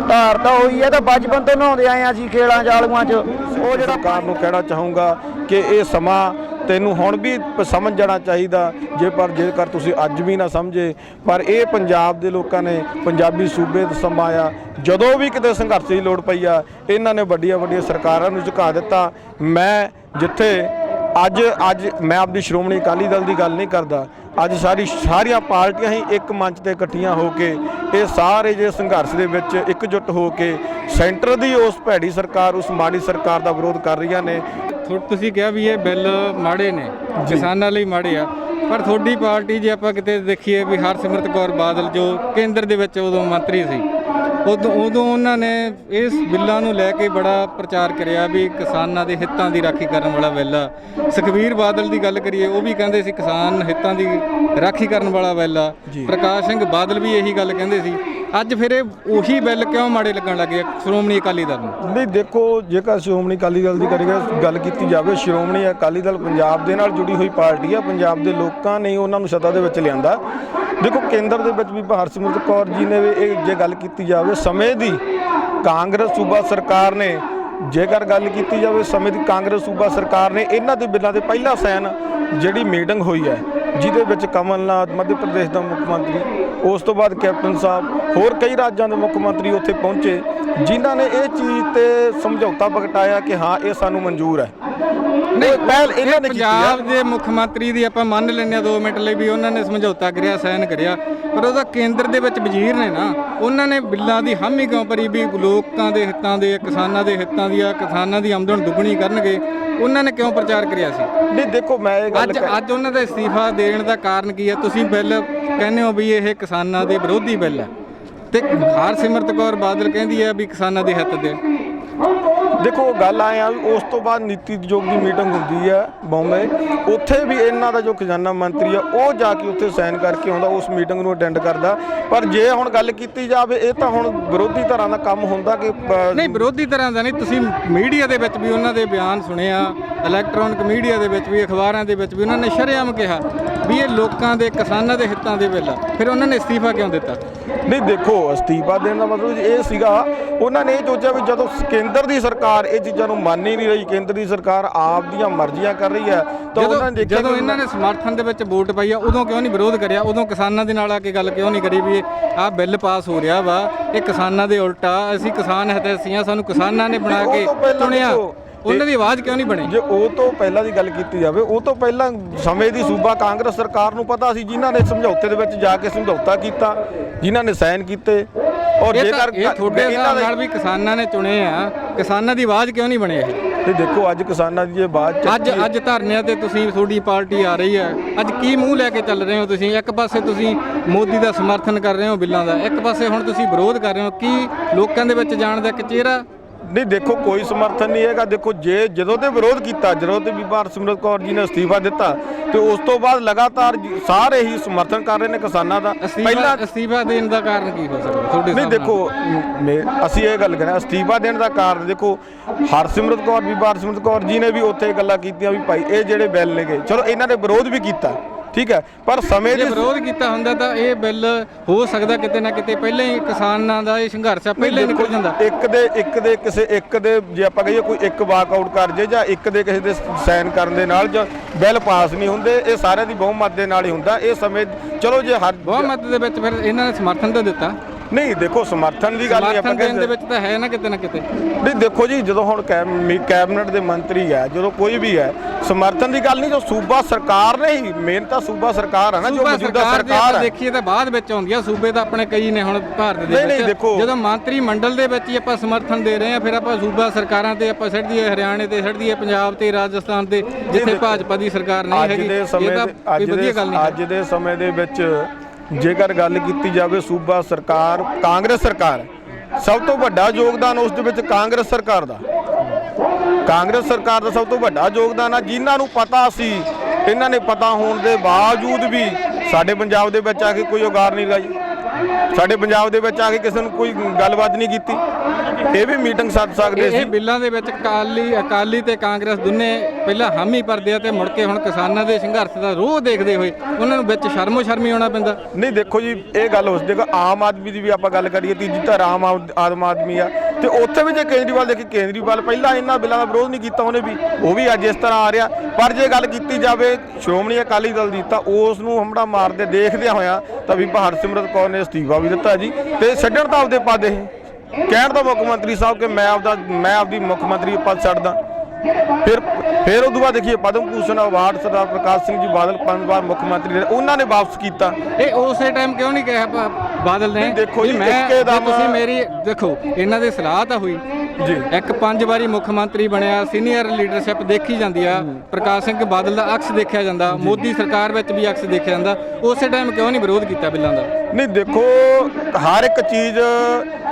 ਧਾਰ ਤਾਂ ਹੋਈ ਆ ਤਾਂ ਬਚਪਨ ਤੋਂ ਨਹਾਉਂਦੇ ਆਏ ਆ ਅਸੀਂ ਖੇਲਾਂ ਜਾਲੂਆਂ 'ਚ। ਉਹ ਜਿਹੜਾ ਸਰਕਾਰ ਨੂੰ ਕਹਿਣਾ ਚਾਹੂੰਗਾ ਕਿ ਇਹ ਸਮਾਂ ਤੈਨੂੰ ਹੁਣ ਵੀ ਪ- ਸਮਝ ਜਾਣਾ ਚਾਹੀਦਾ ਜੇ ਪਰ ਜੇਕਰ ਤੁਸੀਂ ਅੱਜ ਵੀ ਨਾ ਸਮਝੇ। ਪਰ ਇਹ ਪੰਜਾਬ ਦੇ ਲੋਕਾਂ ਨੇ ਪੰਜਾਬੀ ਸੂਬੇ 'ਤੇ ਸਮਾਇਆ ਜਦੋਂ ਵੀ ਕਿਤੇ ਸੰਘਰਸ਼ ਦੀ ਲੋੜ ਪਈ ਆ, ਇਹਨਾਂ ਨੇ ਵੱਡੀਆਂ ਵੱਡੀਆਂ ਸਰਕਾਰਾਂ ਨੂੰ ਝੁਕਾ ਦਿੱਤਾ। ਮੈਂ ਜਿੱਥੇ ਅੱਜ ਅੱਜ ਮੈਂ ਆਪਦੀ ਸ਼੍ਰੋਮਣੀ ਅਕਾਲੀ ਦਲ ਦੀ ਗੱਲ ਨਹੀਂ ਕਰਦਾ। ਅੱਜ ਸਾਰੀ ਸਾਰੀਆਂ ਪਾਰਟੀਆਂ ਹੀ ਇੱਕ ਮੰਚ ਤੇ ਇਕੱਠੀਆਂ ਹੋ ਕੇ ਇਹ ਸਾਰੇ ਜਿਹੜੇ ਸੰਘਰਸ਼ ਦੇ ਵਿੱਚ ਇਕਜੁੱਟ ਹੋ ਕੇ ਸੈਂਟਰ ਦੀ ਉਸ ਭੈੜੀ ਸਰਕਾਰ, ਉਸ ਮਾੜੀ ਸਰਕਾਰ ਦਾ ਵਿਰੋਧ ਕਰ ਰਹੀਆਂ ਨੇ। ਥੋ- ਤੁਸੀਂ ਕਿਹਾ ਵੀ ਇਹ ਬਿੱਲ ਮਾੜੇ ਨੇ, ਕਿਸਾਨਾਂ ਲਈ ਮਾੜੇ ਆ। ਪਰ ਤੁਹਾਡੀ ਪਾਰਟੀ ਜੇ ਆਪਾਂ ਕਿਤੇ ਦੇਖੀਏ ਵੀ ਹਰਸਿਮਰਤ ਕੌਰ ਬਾਦਲ ਜੋ ਕੇਂਦਰ ਦੇ ਵਿੱਚ ਉਦੋਂ ਮੰਤਰੀ ਸੀ ਉਦੋਂ ਉਦੋਂ ਉਹਨਾਂ ਨੇ ਇਸ ਬਿੱਲਾਂ ਨੂੰ ਲੈ ਕੇ ਬੜਾ ਪ੍ਰਚਾਰ ਕਰਿਆ ਵੀ ਕਿਸਾਨਾਂ ਦੇ ਹਿੱਤਾਂ ਦੀ ਰਾਖੀ ਕਰਨ ਵਾਲਾ ਬਿੱਲ ਆ। ਸੁਖਬੀਰ ਬਾਦਲ ਦੀ ਗੱਲ ਕਰੀਏ ਉਹ ਵੀ ਕਹਿੰਦੇ ਸੀ ਕਿਸਾਨ ਹਿੱਤਾਂ ਦੀ ਰਾਖੀ ਕਰਨ ਵਾਲਾ ਬਿੱਲ ਆ। ਪ੍ਰਕਾਸ਼ ਸਿੰਘ ਬਾਦਲ ਵੀ ਇਹੀ ਗੱਲ ਕਹਿੰਦੇ ਸੀ ਅੱਜ ਫਿਰ ਇਹ ਉਹੀ ਬਿੱਲ ਕਿਉਂ ਮਾੜੇ ਲੱਗਣ ਲੱਗੇ ਆ ਸ਼੍ਰੋਮਣੀ ਅਕਾਲੀ ਦਲ ਨੂੰ? ਨਹੀਂ, ਦੇਖੋ, ਜੇਕਰ ਸ਼੍ਰੋਮਣੀ ਅਕਾਲੀ ਦਲ ਦੀ ਕਰੀਏ ਗੱਲ ਕੀਤੀ ਜਾਵੇ, ਸ਼੍ਰੋਮਣੀ ਅਕਾਲੀ ਦਲ ਪੰਜਾਬ ਦੇ ਨਾਲ ਜੁੜੀ ਹੋਈ ਪਾਰਟੀ ਆ, ਪੰਜਾਬ ਦੇ ਲੋਕਾਂ ਨੇ ਉਹਨਾਂ ਨੂੰ ਸੱਤਾ ਦੇ ਵਿੱਚ ਲਿਆਂਦਾ। ਦੇਖੋ, ਕੇਂਦਰ ਦੇ ਵਿੱਚ ਵੀ ਹਰਸਿਮਰਤ ਕੌਰ ਜੀ ਨੇ ਵੀ ਇਹ ਜੇ ਗੱਲ ਕੀਤੀ ਜਾਵੇ, ਸਮੇਂ ਦੀ ਕਾਂਗਰਸ ਸੂਬਾ ਸਰਕਾਰ ਨੇ ਜੇਕਰ ਗੱਲ ਕੀਤੀ ਜਾਵੇ ਸਮੇਂ ਦੀ, ਕਾਂਗਰਸ, ਸੂਬਾ ਸਰਕਾਰ ਨੇ ਇਹਨਾਂ ਦੇ ਬਿੱਲਾਂ ਦੇ ਪਹਿਲਾ ਸਾਈਨ ਜਿਹੜੀ ਮੀਟਿੰਗ ਹੋਈ ਹੈ, ਜਿਹਦੇ ਵਿੱਚ ਕਮਲਨਾਥ ਮੱਧ ਪ੍ਰਦੇਸ਼ ਦਾ ਮੁੱਖ ਮੰਤਰੀ, ਉਸ ਤੋਂ ਬਾਅਦ ਕੈਪਟਨ ਸਾਹਿਬ, ਹੋਰ ਕਈ ਰਾਜਾਂ ਦੇ ਮੁੱਖ ਮੰਤਰੀ ਉੱਥੇ ਪਹੁੰਚੇ। ਜਿਨ੍ਹਾਂ ਨੇ ਇਹ ਚੀਜ਼ ਤੇ ਸਮਝੌਤਾ ਪ੍ਰਗਟਾਇਆ ਕਿ ਹਾਂ ਇਹ ਸਾਨੂੰ ਮਨਜ਼ੂਰ ਹੈ। ਨਹੀਂ ਪਹਿਲ ਇਹਨਾਂ ਨੇ ਕੀਤੀ ਆ। ਪੰਜਾਬ ਦੇ ਮੁੱਖ ਮੰਤਰੀ ਦੀ ਆਪਾਂ ਮੰਨ ਲੈਂਦੇ ਆ 2 ਮਿੰਟ ਲਈ ਵੀ ਉਹਨਾਂ ਨੇ ਸਮਝੌਤਾ ਕਰਿਆ ਸਾਈਨ ਕਰਿਆ। ਪਰ ਉਹਦਾ ਕੇਂਦਰ ਦੇ ਵਿੱਚ ਵਜ਼ੀਰ ਨੇ ਨਾ ਉਹਨਾਂ ਨੇ ਬਿੱਲਾਂ ਦੀ ਹਾਮੀ ਕਿਉਂ ਭਰੀ ਵੀ ਲੋਕਾਂ ਦੇ ਹਿੱਤਾਂ ਦੇ ਕਿਸਾਨਾਂ ਦੇ ਹਿੱਤਾਂ ਦੀ ਆ ਕਿਸਾਨਾਂ ਦੀ ਆਮਦਨ ਦੁੱਗਣੀ ਕਰਨਗੇ। ਉਹਨਾਂ ਨੇ ਕਿਉਂ ਪ੍ਰਚਾਰ ਕਰਿਆ ਸੀ? ਨਹੀਂ ਦੇਖੋ ਮੈਂ ਇਹ ਗੱਲ ਅੱਜ ਅੱਜ ਉਹਨਾਂ ਦਾ ਇਸਤੀਫਾ ਦੇਣ ਦਾ ਕਾਰਨ ਕੀ ਹੈ? ਤੁਸੀਂ ਬਿੱਲ ਕਹਿੰਦੇ ਹੋ ਵੀ ਇਹ ਕਿਸਾਨਾਂ ਦੇ ਵਿਰੋਧੀ ਬਿੱਲ ਹੈ। ਤੇ ਹਰਸਿਮਰਤ ਕੌਰ ਬਾਦਲ ਕਹਿੰਦੀ ਹੈ ਵੀ ਕਿਸਾਨਾਂ ਦੇ ਹਿੱਤ ਦੇ ਦੇਖੋ ਗੱਲ ਆਏ ਆ ਵੀ ਉਸ ਤੋਂ ਬਾਅਦ ਨੀਤੀ ਆਯੋਗ ਦੀ ਮੀਟਿੰਗ ਹੁੰਦੀ ਹੈ ਬੰਬੇ। ਉੱਥੇ ਵੀ ਇਹਨਾਂ ਦਾ ਜੋ ਖਜ਼ਾਨਾ ਮੰਤਰੀ ਆ ਉਹ ਜਾ ਕੇ ਉੱਥੇ ਸਾਈਨ ਕਰਕੇ ਆਉਂਦਾ ਉਸ ਮੀਟਿੰਗ ਨੂੰ ਅਟੈਂਡ ਕਰਦਾ। ਪਰ ਜੇ ਹੁਣ ਗੱਲ ਕੀਤੀ ਜਾਵੇ ਇਹ ਤਾਂ ਹੁਣ ਵਿਰੋਧੀ ਧਿਰਾਂ ਦਾ ਕੰਮ ਹੁੰਦਾ ਕਿ ਨਹੀਂ ਵਿਰੋਧੀ ਤਰ੍ਹਾਂ ਦਾ ਨਹੀਂ ਤੁਸੀਂ ਮੀਡੀਆ ਦੇ ਵਿੱਚ ਵੀ ਉਹਨਾਂ ਦੇ ਬਿਆਨ ਸੁਣਿਆ ਇਲੈਕਟ੍ਰੋਨਿਕ ਮੀਡੀਆ ਦੇ ਵਿੱਚ ਵੀ ਅਖਬਾਰਾਂ ਦੇ ਵਿੱਚ ਵੀ ਉਹਨਾਂ ਨੇ ਸ਼ਰੇਆਮ ਕਿਹਾ ਵੀ ਇਹ ਲੋਕਾਂ ਦੇ ਕਿਸਾਨਾਂ ਦੇ ਹਿੱਤਾਂ ਦੇ ਆ ਫਿਰ ਉਹਨਾਂ ਨੇ ਇਸਤੀਫਾ ਕਿਉਂ ਦਿੱਤਾ? ਨਹੀਂ ਦੇਖੋ ਅਸਤੀਫਾ ਦੇਣ ਦਾ ਮਤਲਬ ਇਹ ਸੀਗਾ ਉਹਨਾਂ ਨੇ ਇਹ ਸੋਚਿਆ ਵੀ ਜਦੋਂ ਕੇਂਦਰ ਦੀ ਸਰਕਾਰ ਇਹ ਚੀਜ਼ਾਂ ਨੂੰ ਮੰਨ ਹੀ ਨਹੀਂ ਰਹੀ ਕੇਂਦਰ ਦੀ ਸਰਕਾਰ ਆਪ ਦੀਆਂ ਮਰਜ਼ੀਆਂ ਕਰ ਰਹੀ ਹੈ। ਤਾਂ ਉਹਨਾਂ ਨੇ ਦੇਖਿਆ ਜਦੋਂ ਇਹਨਾਂ ਨੇ ਸਮਰਥਨ ਦੇ ਵਿੱਚ ਵੋਟ ਪਾਈ ਆ ਉਦੋਂ ਕਿਉਂ ਨਹੀਂ ਵਿਰੋਧ ਕਰਿਆ? ਉਦੋਂ ਕਿਸਾਨਾਂ ਦੇ ਨਾਲ ਆ ਕੇ ਗੱਲ ਕਿਉਂ ਨਹੀਂ ਕਰੀ ਵੀ ਆਹ ਬਿੱਲ ਪਾਸ ਹੋ ਰਿਹਾ ਵਾ ਇਹ ਕਿਸਾਨਾਂ ਦੇ ਉਲਟਾ ਅਸੀਂ ਕਿਸਾਨ ਹਿਤੈਸ਼ੀਆਂ ਸਾਨੂੰ ਕਿਸਾਨਾਂ ਨੇ ਬਣਾ ਕੇ ਚੁਣਿਆ। ਉਹਨਾਂ ਦੀ ਆਵਾਜ਼ ਕਿਉਂ ਨਹੀਂ ਬਣੀ? ਜੇ ਉਹ ਤੋਂ ਪਹਿਲਾਂ ਦੀ ਗੱਲ ਕੀਤੀ ਜਾਵੇ ਉਹ ਤੋਂ ਪਹਿਲਾਂ ਸਮੇਂ ਦੀ ਸੂਬਾ ਕਾਂਗਰਸ ਸਰਕਾਰ ਨੂੰ ਪਤਾ ਸੀ ਜਿਨ੍ਹਾਂ ਨੇ ਸਮਝੌਤੇ ਦੇ ਵਿੱਚ ਜਾ ਕੇ ਸਮਝੌਤਾ ਕੀਤਾ ਜਿਨ੍ਹਾਂ ਨੇ ਸਾਈਨ ਕੀਤੇ। ਔਰ ਜੇਕਰ ਇਹ ਤੁਹਾਡੇ ਇਹਨਾਂ ਹਿਸਾਬ ਨਾਲ ਵੀ ਕਿਸਾਨਾਂ ਨੇ ਚੁਣੇ ਆ। ਕਿਸਾਨਾਂ ਦੀ ਆਵਾਜ਼ ਕਿਉਂ ਨਹੀਂ ਬਣੀ ਇਹ? ਤੇ ਦੇਖੋ ਅੱਜ ਕਿਸਾਨਾਂ ਦੀ ਇਹ ਬਾਤ ਅੱਜ ਅੱਜ ਧਰਨਿਆਂ ਤੇ ਤੁਸੀਂ ਤੁਹਾਡੀ ਪਾਰਟੀ ਆ ਰਹੀ ਹੈ। ਅੱਜ ਕੀ ਮੂੰਹ ਲੈ ਕੇ ਚੱਲ ਰਹੇ ਹੋ ਤੁਸੀਂ? ਇੱਕ ਪਾਸੇ ਤੁਸੀਂ ਮੋਦੀ ਦਾ ਸਮਰਥਨ ਕਰ ਰਹੇ ਹੋ ਬਿੱਲਾਂ ਦਾ। ਇੱਕ ਪਾਸੇ ਹੁਣ ਤੁਸੀਂ ਵਿਰੋਧ ਕਰ ਰਹੇ ਹੋ। ਕੀ ਲੋਕਾਂ ਦੇ ਵਿੱਚ ਜਾਣ ਦਾ ਇੱਕ ਚਿਹਰਾ ਨਹੀਂ ਦੇਖੋ ਕੋਈ ਸਮਰਥਨ ਨਹੀਂ ਹੈਗਾ। ਦੇਖੋ ਜੇ ਜਦੋਂ ਤੇ ਵਿਰੋਧ ਕੀਤਾ ਜਦੋਂ ਤੇ ਬੀਬਾ ਹਰਸਿਮਰਤ ਕੌਰ ਜੀ ਨੇ ਅਸਤੀਫਾ ਦਿੱਤਾ ਤੇ ਉਸ ਤੋਂ ਬਾਅਦ ਲਗਾਤਾਰ ਜੀ- ਸਾਰੇ ਹੀ ਸਮਰਥਨ ਕਰ ਰਹੇ ਨੇ ਕਿਸਾਨਾਂ ਦਾ। ਅਸਤੀਫਾ ਅਸਤੀਫਾ ਦੇਣ ਦਾ ਕਾਰਨ ਕੀ ਹੋ ਸਕਦਾ? ਤੁਹਾਡੇ ਨਹੀਂ ਹਿਸਾਬ ਨਾਲ? ਦੇਖੋ ਮੇ- ਅਸੀਂ ਇਹ ਗੱਲ ਕਰਾਂ ਅਸਤੀਫਾ ਦੇਣ ਦਾ ਕਾਰਨ ਦੇਖੋ ਹਰਸਿਮਰਤ ਕੌਰ ਬੀਬਾ ਹਰਸਿਮਰਤ ਕੌਰ ਜੀ ਨੇ ਵੀ ਉੱਥੇ ਗੱਲਾਂ ਕੀਤੀਆਂ ਵੀ ਭਾਈ ਇਹ ਜਿਹੜੇ ਬਿੱਲ ਨੇਗੇ ਚਲੋ ਇਹਨਾਂ ਨੇ ਵਿਰੋਧ ਵੀ ਕੀਤਾ। ਠੀਕ ਹੈ ਪਰ ਸਮੇਂ ਦੀ ਵਿਰੋਧ ਕੀਤਾ ਹੁੰਦਾ ਤਾਂ ਇਹ ਬਿੱਲ ਹੋ ਸਕਦਾ ਕਿਤੇ ਨਾ ਕਿਤੇ ਪਹਿਲਾਂ ਹੀ ਕਿਸਾਨਾਂ ਦਾ ਇਹ ਸੰਘਰਸ਼ ਆ ਪਹਿਲਾਂ ਹੀ ਨਿਕਲ ਜਾਂਦਾ। ਇੱਕ ਦੇ ਇੱਕ ਦੇ ਕਿਸੇ ਇੱਕ ਦੇ ਜੇ ਆਪਾਂ ਕਹੀਏ ਕੋਈ ਇੱਕ ਵਾਕਆਊਟ ਕਰ ਜੇ ਜਾਂ ਇੱਕ ਦੇ ਕਿਸੇ ਦੇ ਸਾਈਨ ਕਰਨ ਦੇ ਨਾਲ ਜਾਂ ਬਿੱਲ ਪਾਸ ਨਹੀਂ ਹੁੰਦੇ ਇਹ ਸਾਰਿਆਂ ਦੀ ਬਹੁਮਤ ਦੇ ਨਾਲ ਹੀ ਹੁੰਦਾ। ਇਹ ਸਮੇਂ ਚਲੋ ਜੇ ਹਰ ਬਹੁਮਤ ਦੇ ਵਿੱਚ ਫਿਰ ਇਹਨਾਂ ਨੇ ਸਮਰਥਨ ਤਾਂ ਦਿੱਤਾ। ਨਹੀਂ ਦੇਖੋ ਸਮਰਥਨ ਦੀ ਗੱਲ ਨਹੀਂ ਆਪਾਂ ਸਮਰਥਨ ਦੇਣ ਦੇ ਕਹਿੰਦੇ ਵਿੱਚ ਤਾਂ ਹੈ ਨਾ ਕਿਤੇ ਨਾ ਕਿਤੇ। ਨਹੀਂ ਦੇਖੋ ਜੀ ਜਦੋਂ ਹੁਣ ਕੈਬ- ਕੈਬਨਿਟ ਦੇ ਮੰਤਰੀ ਹੈ ਜਦੋਂ ਕੋਈ ਵੀ ਹੈ ਸਮਰਥਨ ਦੀ ਗੱਲ ਨਹੀਂ ਜੋ ਸੂਬਾ ਸਰਕਾਰ ਨੇ ਹੀ ਮੇਨ ਤਾਂ ਸੂਬਾ ਸਰਕਾਰ ਹੈ ਨਾ ਜੋ ਸੂਬਾ ਮੌਜੂਦਾ ਸਰਕਾਰ ਜੇ ਸਰਕਾਰ ਆਪਾਂ ਹੈ। ਦੇਖੀਏ ਤਾਂ ਬਾਅਦ ਵਿੱਚ ਆਉਂਦੀ ਆ ਸੂਬੇ ਤਾਂ ਆਪਣੇ ਕਈ ਨੇ ਹੁਣ ਭਾਰਤ ਦੇ ਨਹੀਂ, ਨਹੀਂ, ਦੇਖੋ। ਜਦੋਂ ਮੰਤਰੀ ਮੰਡਲ ਦੇ ਵਿੱਚ ਹੀ ਆਪਾਂ ਸਮਰਥਨ ਦੇ ਰਹੇ ਆ ਫਿਰ ਆਪਾਂ ਸੂਬਾ ਸਰਕਾਰਾਂ ਤੇ ਆਪਾਂ ਛੱਡ ਦਈਏ ਹਰਿਆਣੇ ਤੇ ਛੱਡ ਦਈਏ ਪੰਜਾਬ ਤੇ ਰਾਜਸਥਾਨ ਤੇ ਜਿੱਥੇ ਦੇਖੋ, ਭਾਜਪਾ ਦੀ ਸਰਕਾਰ ਨਹੀਂ ਅੱਜ ਹੈਗੀ ਦੇ ਇਹ ਤਾਂ ਦੇ ਕੋਈ ਅੱਜ ਵਧੀਆ ਦੇ ਗੱਲ ਨਹੀਂ ਅੱਜ ਦੇ ਸਮੇਂ ਦੇ ਵਿੱਚ ਜੇਕਰ ਗੱਲ ਕੀਤੀ ਜਾਵੇ ਸੂਬਾ ਸਰਕਾਰ, ਕਾਂਗਰਸ ਸਰਕਾਰ, ਸਭ ਤੋਂ ਵੱਡਾ ਯੋਗਦਾਨ ਉਸ ਦੇ ਵਿੱਚ ਕਾਂਗਰਸ ਸਰਕਾਰ ਦਾ। ਕਾਂਗਰਸ ਸਰਕਾਰ ਦਾ ਸਭ ਤੋਂ ਵੱਡਾ ਯੋਗਦਾਨ ਆ, ਜਿਨ੍ਹਾਂ ਨੂੰ ਪਤਾ ਸੀ, ਇਹਨਾਂ ਨੇ ਪਤਾ ਹੋਣ ਦੇ ਬਾਵਜੂਦ ਵੀ ਸਾਡੇ ਪੰਜਾਬ ਦੇ ਵਿੱਚ ਆ ਕੇ ਕੋਈ ਉਗਾਰ ਨਹੀਂ ਲਾਈ। ਸਾਡੇ ਪੰਜਾਬ ਦੇ ਵਿੱਚ ਆ ਕੇ ਕਿਸੇ ਨੂੰ ਕੋਈ ਗੱਲਬਾਤ ਨਹੀਂ ਕੀਤੀ। ਇਹ ਵੀ ਮੀਟਿੰਗ ਸੱਦ ਸਕਦੇ ਸੀ। ਇਹ ਬਿੱਲਾਂ ਦੇ ਵਿੱਚ ਅਕਾਲੀ ਅਕਾਲੀ ਤੇ ਕਾਂਗਰਸ ਦੋਨੇ ਪਹਿਲਾਂ ਹਾਮੀ ਭਰਦੇ ਆ ਤੇ ਮੁੜ ਕੇ ਹੁਣ ਕਿਸਾਨਾਂ ਦੇ ਸੰਘਰਸ਼ ਦਾ ਰੋਹ ਦੇਖਦੇ ਹੋਏ ਉਹਨਾਂ ਨੂੰ ਵਿੱਚ ਸ਼ਰਮੋ ਸ਼ਰਮੀ ਆਉਣਾ ਪੈਂਦਾ। ਨਹੀਂ ਦੇਖੋ ਜੀ ਇਹ ਗੱਲ ਹੋ ਦੇਖੋ ਆਮ ਆਦਮੀ ਦੀ ਵੀ ਆਪਾਂ ਗੱਲ ਕਰੀਏ ਤੀਜੀ ਧਿਰ ਆਮ ਆਦ- ਆਦਮ ਆਦਮੀ ਆ। ਤੇ ਉੱਥੇ ਵੀ ਜੇ ਕੇਜਰੀਵਾਲ ਦੇਖੀ, ਕੇਜਰੀਵਾਲ ਪਹਿਲਾਂ ਇਹਨਾਂ ਬਿੱਲਾਂ ਦਾ ਵਿਰੋਧ ਨਹੀਂ ਕੀਤਾ, ਉਹਨੇ ਵੀ, ਉਹ ਵੀ ਅੱਜ ਇਸ ਤਰ੍ਹਾਂ ਆ ਰਿਹਾ। ਪਰ ਜੇ ਗੱਲ ਕੀਤੀ ਜਾਵੇ, ਸ਼੍ਰੋਮਣੀ ਅਕਾਲੀ ਦਲ ਦੀ, ਤਾਂ ਉਸ ਨੂੰ ਹਮੜਾ ਮਾਰਦੇ ਦੇਖਦਿਆਂ ਹੋਇਆ ਤਾਂ ਵੀ ਹਰਸਿਮਰਤ ਕੌਰ ਨੇ ਅਸਤੀਫਾ ਵੀ ਦਿੱਤਾ ਜੀ। ਤੇ ਛੱਡਣ ਤਾਂ ਆਪਦੇ ਪਦ ਇਹ। ਕਹਿਣ ਦਾ ਮੁੱਖ ਮੰਤਰੀ ਸਾਹਿਬ ਕਿ ਮੈਂ ਆਪਦਾ, ਮੈਂ ਆਪਦੀ ਮੁੱਖ ਮੰਤਰੀ ਪਦ ਛੱਡਦਾ। ਫਿਰ ਫਿਰ ਉਦੋਂ ਬਾਅਦ ਦੇਖੀਏ ਪਦਮ ਭੂਸ਼ਣ ਅਵਾਰਡ ਸਰਦਾਰ ਪ੍ਰਕਾਸ਼ ਸਿੰਘ ਜੀ ਬਾਦਲ ਪੰਜ ਵਾਰ ਮੁੱਖ ਮੰਤਰੀ ਰਹੇ ਉਹਨਾਂ ਨੇ ਵਾਪਸ ਕੀਤਾ ਇਹ ਉਸੇ ਟਾਈਮ ਕਿਉਂ ਨਹੀਂ ਕਿਹਾ ਬ- ਬਾਦਲ ਨੇ ਨਹੀਂ, ਦੇਖੋ ਵੀ ਜੀ, ਮੈਂ ਇੱਕੇ ਤੁਸੀਂ ਮੇਰੀ ਦੇਖੋ ਇਹਨਾਂ ਦੇ ਸਲਾਹ ਤਾਂ ਹੋਈ ਜੀ ਇੱਕ ਪੰਜ ਵਾਰੀ ਮੁੱਖ ਮੰਤਰੀ ਬਣਿਆ ਸੀਨੀਅਰ ਲੀਡਰਸ਼ਿਪ ਦੇਖੀ ਜਾਂਦੀ ਆ ਪ੍ਰਕਾਸ਼ ਸਿੰਘ ਬਾਦਲ ਦਾ ਅਕਸ ਦੇਖਿਆ ਜਾਂਦਾ ਮੋਦੀ ਸਰਕਾਰ ਵਿੱਚ ਵੀ ਅਕਸ ਦੇਖਿਆ ਜਾਂਦਾ ਉਸੇ ਟਾਈਮ ਕਿਉਂ ਨਹੀਂ ਵਿਰੋਧ ਕੀਤਾ ਬਿੱਲਾਂ ਦਾ ਨਹੀਂ ਦੇਖੋ ਹਰ ਇੱਕ ਚੀਜ਼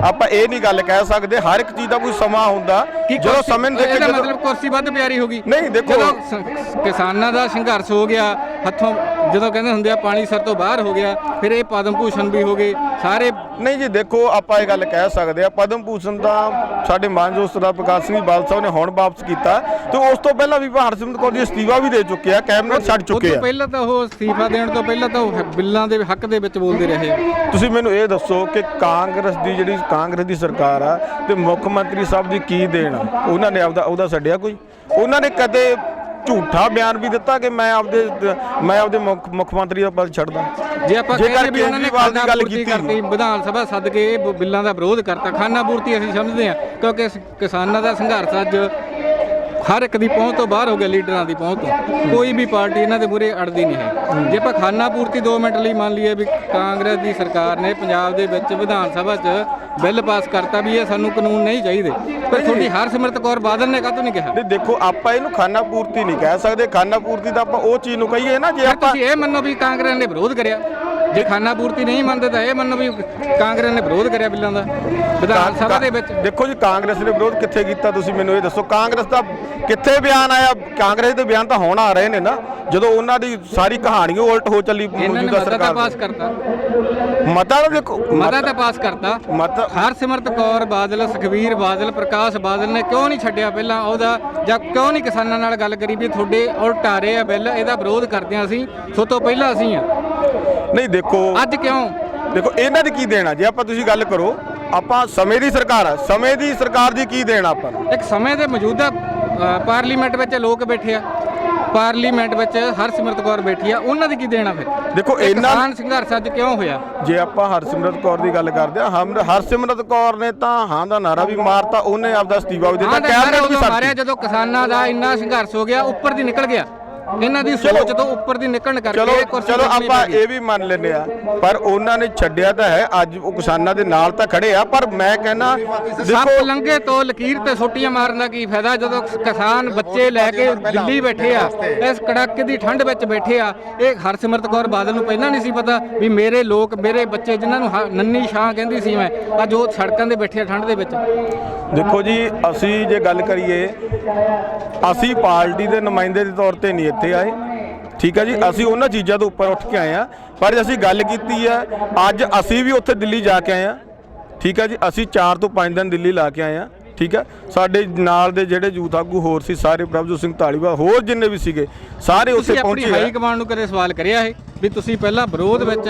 ਆਪਾਂ ਇਹ ਨਹੀਂ ਗੱਲ ਕਹਿ ਸਕਦੇ ਹਰ ਇੱਕ ਚੀਜ਼ ਦਾ ਕੋਈ ਸਮਾਂ ਹੁੰਦਾ ਜਦੋਂ ਸਮੇਂ ਜਦੋਂ- ਮਤਲਬ ਕੁਰਸੀ ਵੱਧ ਪਿਆਰੀ ਹੋ ਗਈ। ਨਹੀਂ, ਦੇਖੋ- ਜਦੋਂ ਸ- ਕਿਸਾਨਾਂ ਦਾ ਸੰਘਰਸ਼ ਹੋ ਗਿਆ ਹੱਥੋਂ ਜਦੋਂ ਕਹਿੰਦੇ ਹੁੰਦੇ ਆ ਪਾਣੀ ਸਰ ਤੋਂ ਬਾਹਰ ਹੋ ਗਿਆ ਫਿਰ ਇਹ ਪਦਮ ਭੂਸ਼ਣ ਵੀ ਹੋ ਗਏ ਸਾਰੇ ਨਹੀਂ ਜੀ ਦੇਖੋ ਆਪਾਂ ਇਹ ਗੱਲ ਕਹਿ ਸਕਦੇ ਆ ਪਦਮ ਭੂਸ਼ਣ ਦਾ ਸਾਡੇ ਮਾਨਯੋਗ ਸਰਦਾਰ ਪ੍ਰਕਾਸ਼ ਸਿੰਘ ਬਾਦਲ ਸਾਹਿਬ ਨੇ ਹੁਣ ਵਾਪਸ ਕੀਤਾ ਤੇ ਉਸ ਤੋਂ ਪਹਿਲਾਂ ਵੀ ਹਰਸਿਮਰਤ ਕੌਰ ਜੀ ਅਸਤੀਫਾ ਵੀ ਦੇ ਚੁੱਕੇ ਆ ਕੈਬਨਿਟ ਛੱਡ ਚੁੱਕੇ ਤੋਂ ਆ ਪਹਿਲਾਂ ਤਾਂ ਉਹ ਅਸਤੀਫਾ ਦੇਣ ਤੋਂ ਪਹਿਲਾਂ ਤਾਂ ਉਹ ਬਿੱਲਾਂ ਦੇ ਹੱਕ ਦੇ ਵਿੱਚ ਬੋਲਦੇ ਰਹੇ। ਤੁਸੀਂ ਮੈਨੂੰ ਇਹ ਦੱਸੋ ਕਿ ਕਾਂਗਰਸ ਦੀ ਜਿਹੜੀ ਕਾਂਗਰਸ ਦੀ ਸਰਕਾਰ ਆ ਤੇ ਮੁੱਖ ਮੰਤਰੀ ਸਾਹਿਬ ਦੀ ਕੀ ਦੇਣ ਉਹਨਾਂ ਨੇ ਆਪਦਾ ਉਹਦਾ ਛੱਡਿਆ ਕੋਈ? ਉਹਨਾਂ ਨੇ ਕਦੇ ਝੂਠਾ ਬਿਆਨ ਵੀ ਦਿੱਤਾ ਕਿ ਮੈਂ ਆਪਦੇ ਮੈਂ ਆਪਦੇ ਮੁੱਖ ਮੁੱਖ ਮੰਤਰੀ ਦਾ ਪਦ ਛੱਡਦਾ। ਜੇ ਆਪਾਂ ਕਹਿੰਦੇ ਵੀ ਉਹਨਾਂ ਨੇ ਦੀ ਗੱਲ ਕੀਤੀ ਵਿਧਾਨ ਸਭਾ ਸੱਦ ਕੇ ਬਿੱਲਾਂ ਦਾ ਵਿਰੋਧ ਕਰਤਾ ਖਾਨਾ ਪੂਰਤੀ ਅਸੀਂ ਸਮਝਦੇ ਹਾਂ ਕਿਉਂਕਿ ਕਿਸਾਨਾਂ ਦਾ ਸੰਘਰਸ਼ ਅੱਜ ਹਰ ਇੱਕ ਦੀ ਪਹੁੰਚ ਤੋਂ ਬਾਹਰ ਹੋ ਗਿਆ ਲੀਡਰਾਂ ਦੀ ਪਹੁੰਚ ਤੋਂ। ਕੋਈ ਵੀ ਪਾਰਟੀ ਇਹਨਾਂ ਦੇ ਮੂਹਰੇ ਅੜਦੀ ਨਹੀਂ ਹੈ। ਜੇ ਆਪਾਂ ਖਾਨਾ ਪੂਰਤੀ 2 ਮਿੰਟ ਲਈ ਮੰਨ ਲਈਏ ਵੀ ਕਾਂਗਰਸ ਦੀ ਸਰਕਾਰ ਨੇ ਪੰਜਾਬ ਦੇ ਵਿੱਚ ਵਿਧਾਨ ਸਭਾ 'ਚ ਬਿੱਲ ਪਾਸ ਕਰਤਾ ਵੀ ਇਹ ਸਾਨੂੰ ਕਾਨੂੰਨ ਨਹੀਂ ਚਾਹੀਦੇ। ਪਰ ਤੁਹਾਡੀ ਹਰਸਿਮਰਤ ਕੌਰ ਬਾਦਲ ਨੇ ਕਾਹਤੋਂ ਨਹੀਂ ਕਿਹਾ? ਨਹੀਂ ਦੇਖੋ ਆਪਾਂ ਇਹਨੂੰ ਖਾਨਾ ਪੂਰਤੀ ਨਹੀਂ ਕਹਿ ਸਕਦੇ। ਖਾਨਾ ਪੂਰਤੀ ਤਾਂ ਆਪਾਂ ਉਹ ਚੀਜ਼ ਨੂੰ ਕਹੀਏ ਨਾ ਜੇ ਆਪਾਂ ਤੁਸੀਂ ਇਹ ਮੰਨੋ ਵੀ ਕਾਂਗਰਸ ਨੇ ਵਿਰੋਧ ਕਰਿਆ। ਜੇ ਖਾਨਾ ਪੂਰਤੀ ਨਹੀਂ ਮੰਨਦੇ ਤਾਂ ਇਹ ਮੰਨੋ ਵੀ ਕਾਂਗਰਸ ਨੇ ਵਿਰੋਧ ਕਰਿਆ ਬਿੱਲਾਂ ਦਾ। ਵਿਧਾਨ ਸਭਾ ਦੇ ਵਿੱਚ। ਦੇਖੋ ਜੀ ਕਾਂਗਰਸ ਨੇ ਵਿਰੋਧ ਕਿੱਥੇ ਕੀਤਾ ਤੁਸੀਂ ਮੈਨੂੰ ਇਹ ਦੱਸੋ? ਕਾਂਗਰਸ ਦਾ ਕਿੱਥੇ ਬਿਆਨ ਆਇਆ? ਕਾਂਗਰਸ ਦੇ ਬਿਆਨ ਤਾਂ ਹੁਣ ਆ ਰਹੇ ਨੇ ਨਾ। ਜਦੋਂ ਉਹਨਾਂ ਦੀ ਸਾਰੀ ਕਹਾਣੀ ਉਲਟ ਹੋ ਚੱਲੀ ਮੌਜੂਦਾ ਸਰਕਾਰ ਪਾਸ। ਕਰਤਾ। ਮਤਾ ਦੇਖੋ ਮਤਾ ਤਾਂ ਪਾਸ ਕਰਤਾ। ਮਤ ਹਰਸਿਮਰਤ ਕੌਰ ਬਾਦਲ ਸੁਖਵੀਰ ਬਾਦਲ ਪ੍ਰਕਾਸ਼ ਬਾਦਲ ਨੇ ਕਿਉਂ ਨਹੀਂ ਛੱਡਿਆ ਪਹਿਲਾਂ ਉਹਦਾ? ਜਾਂ ਕਿਉਂ ਨਹੀਂ ਕਿਸਾਨਾਂ ਨਾਲ ਗੱਲ ਕਰੀ ਵੀ ਤੁਹਾਡੇ ਉਲਟ ਆ ਰਹੇ ਆ ਬਿੱਲ ਇਹਦਾ ਵਿਰੋਧ ਕਰਦੇ ਹਾਂ ਅਸੀਂ ਸੋ ਤੋਂ ਪਹਿਲਾਂ ਅਸੀਂ ਆ ਨਹੀਂ ਦੇਖੋ। ਅੱਜ ਕਿਉਂ? ਦੇਖੋ ਇਹਨਾਂ ਦੀ ਕੀ ਦੇਣਾ ਜੇ ਆਪਾਂ ਤੁਸੀਂ ਗੱਲ ਕਰੋ ਆਪਾਂ ਸਮੇਂ ਦੀ ਸਰਕਾਰ ਆ। ਸਮੇਂ ਦੀ ਸਰਕਾਰ ਦੀ ਕੀ ਦੇਣਾ ਆਪਾਂ ਨੂੰ? ਇੱਕ ਸਮੇਂ ਦੇ ਮੌਜੂਦਾ ਅ, ਪਾਰਲੀਮੈਂਟ ਵਿੱਚ ਲੋਕ ਬੈਠੇ ਆ। ਪਾਰਲੀਮੈਂਟ ਵਿੱਚ ਹਰਸਿਮਰਤ ਕੌਰ ਬੈਠੀ ਆ। ਉਹਨਾਂ ਦੀ ਕੀ ਦੇਣਾ ਫਿਰ? ਦੇਖੋ ਇਹ ਇਹਨਾਂ ਕਿਸਾਨ ਸੰਘਰਸ਼ ਅੱਜ ਕਿਉਂ ਹੋਇਆ? ਜੇ ਆਪਾਂ ਹਰਸਿਮਰਤ ਕੌਰ ਦੀ ਗੱਲ ਕਰਦੇ ਆ ਹਮ ਹਰਸਿਮਰਤ ਕੌਰ ਨੇ ਤਾਂ ਹਾਂ ਦਾ ਨਾਰਾ ਵੀ ਮਾਰਤਾ ਉਹਨੇ ਆਪਦਾ ਅਸਤੀਫਾ ਵੀ ਦਿੱਤਾ ਹਾਂ ਤਾਂ ਉਦੋਂ ਮਾਰਿਆ ਛੱਡ ਜਦੋਂ ਕਿਸਾਨਾਂ ਦਾ ਇੰਨਾ ਸੰਘਰਸ਼ ਹੋ ਗਿਆ ਉੱਪਰ ਦੀ ਨਿਕਲ ਗਿਆ। ਇਹਨਾਂ ਦੀ ਸੋਚ ਤੋਂ ਉੱਪਰ ਦੀ ਨਿਕਲਣ ਕਰਕੇ ਚਲੋ ਕੁਰਸੀ ਚਲੋ ਆਪਾਂ ਪੈ ਗਈ। ਇਹ ਵੀ ਮੰਨ ਲੈਂਦੇ ਆ ਪਰ ਉਹਨਾਂ ਨੇ ਛੱਡਿਆ ਤਾਂ ਹੈ ਅੱਜ ਉਹ ਕਿਸਾਨਾਂ ਦੇ ਨਾਲ ਤਾਂ ਖੜੇ ਆ ਪਰ ਮੈਂ ਕਹਿੰਦਾ ਸੱਪ ਲੰਘੇ ਤੋਂ ਲਕੀਰ ਤੇ ਸੋਟੀਆਂ ਮਾਰਨ ਦਾ ਕੀ ਫਾਇਦਾ ਜਦੋਂ ਕਿਸਾਨ ਬੱਚੇ ਲੈ ਕੇ ਦਿੱਲੀ ਬੈਠੇ ਆ ਇਸ ਕੜਾਕੇ ਦੀ ਠੰਡ ਵਿੱਚ ਬੈਠੇ ਆ ਇਹ ਹਰਸਿਮਰਤ ਕੌਰ ਬਾਦਲ ਨੂੰ ਪਹਿਲਾਂ ਨਹੀਂ ਸੀ ਪਤਾ ਵੀ ਮੇਰੇ ਲੋਕ ਮੇਰੇ ਬੱਚੇ ਜਿਨ੍ਹਾਂ ਨੂੰ ਹ- ਨੰਨੀ ਛਾਂ ਕਹਿੰਦੀ ਸੀ ਮੈਂ ਅੱਜ ਉਹ ਸੜਕਾਂ ਦੇ ਬੈਠੇ ਆ ਠੰਡ ਦੇ ਵਿੱਚ ਦੇਖੋ ਜੀ ਅਸੀਂ ਜੇ ਗੱਲ ਕਰੀਏ ਅਸੀਂ ਪਾਰਟੀ ਦੇ ਨੁਮਾਇੰਦੇ ਦੇ ਤੌਰ ਤੇ ਨਹੀਂ ਇੱਥੇ ਆਏ। ਠੀਕ ਹੈ ਜੀ ਅਸੀਂ ਉਹਨਾਂ ਚੀਜ਼ਾਂ ਤੋਂ ਉੱਪਰ ਉੱਠ ਕੇ ਆਏ ਆ ਪਰ ਅਸੀਂ ਗੱਲ ਕੀਤੀ ਹੈ ਅੱਜ ਅਸੀਂ ਵੀ ਉੱਥੇ ਦਿੱਲੀ ਜਾ ਕੇ ਆਏ ਆ ਠੀਕ ਹੈ ਜੀ ਅਸੀਂ 4 ਤੋਂ 5 ਦਿਨ ਦਿੱਲੀ ਲਾ ਕੇ ਆਏ ਆ ਠੀਕ ਹੈ ਸਾਡੇ ਨਾਲ ਦੇ ਜਿਹੜੇ ਯੂਥ ਆਗੂ ਹੋਰ ਸੀ ਸਾਰੇ ਪ੍ਰਭਜੋਤ ਸਿੰਘ ਢਾਲੀਵਾਲ ਹੋਰ ਜਿੰਨੇ ਵੀ ਸੀਗੇ ਸਾਰੇ ਉੱਥੇ ਤੁਸੀਂ ਆਪਣੀ ਪਹੁੰਚੇ ਹਾਈ। ਕਮਾਂਡ ਨੂੰ ਕਦੇ ਸਵਾਲ ਕਰਿਆ ਇਹ? ਵੀ ਤੁਸੀਂ ਪਹਿਲਾਂ ਵਿਰੋਧ ਵਿੱਚ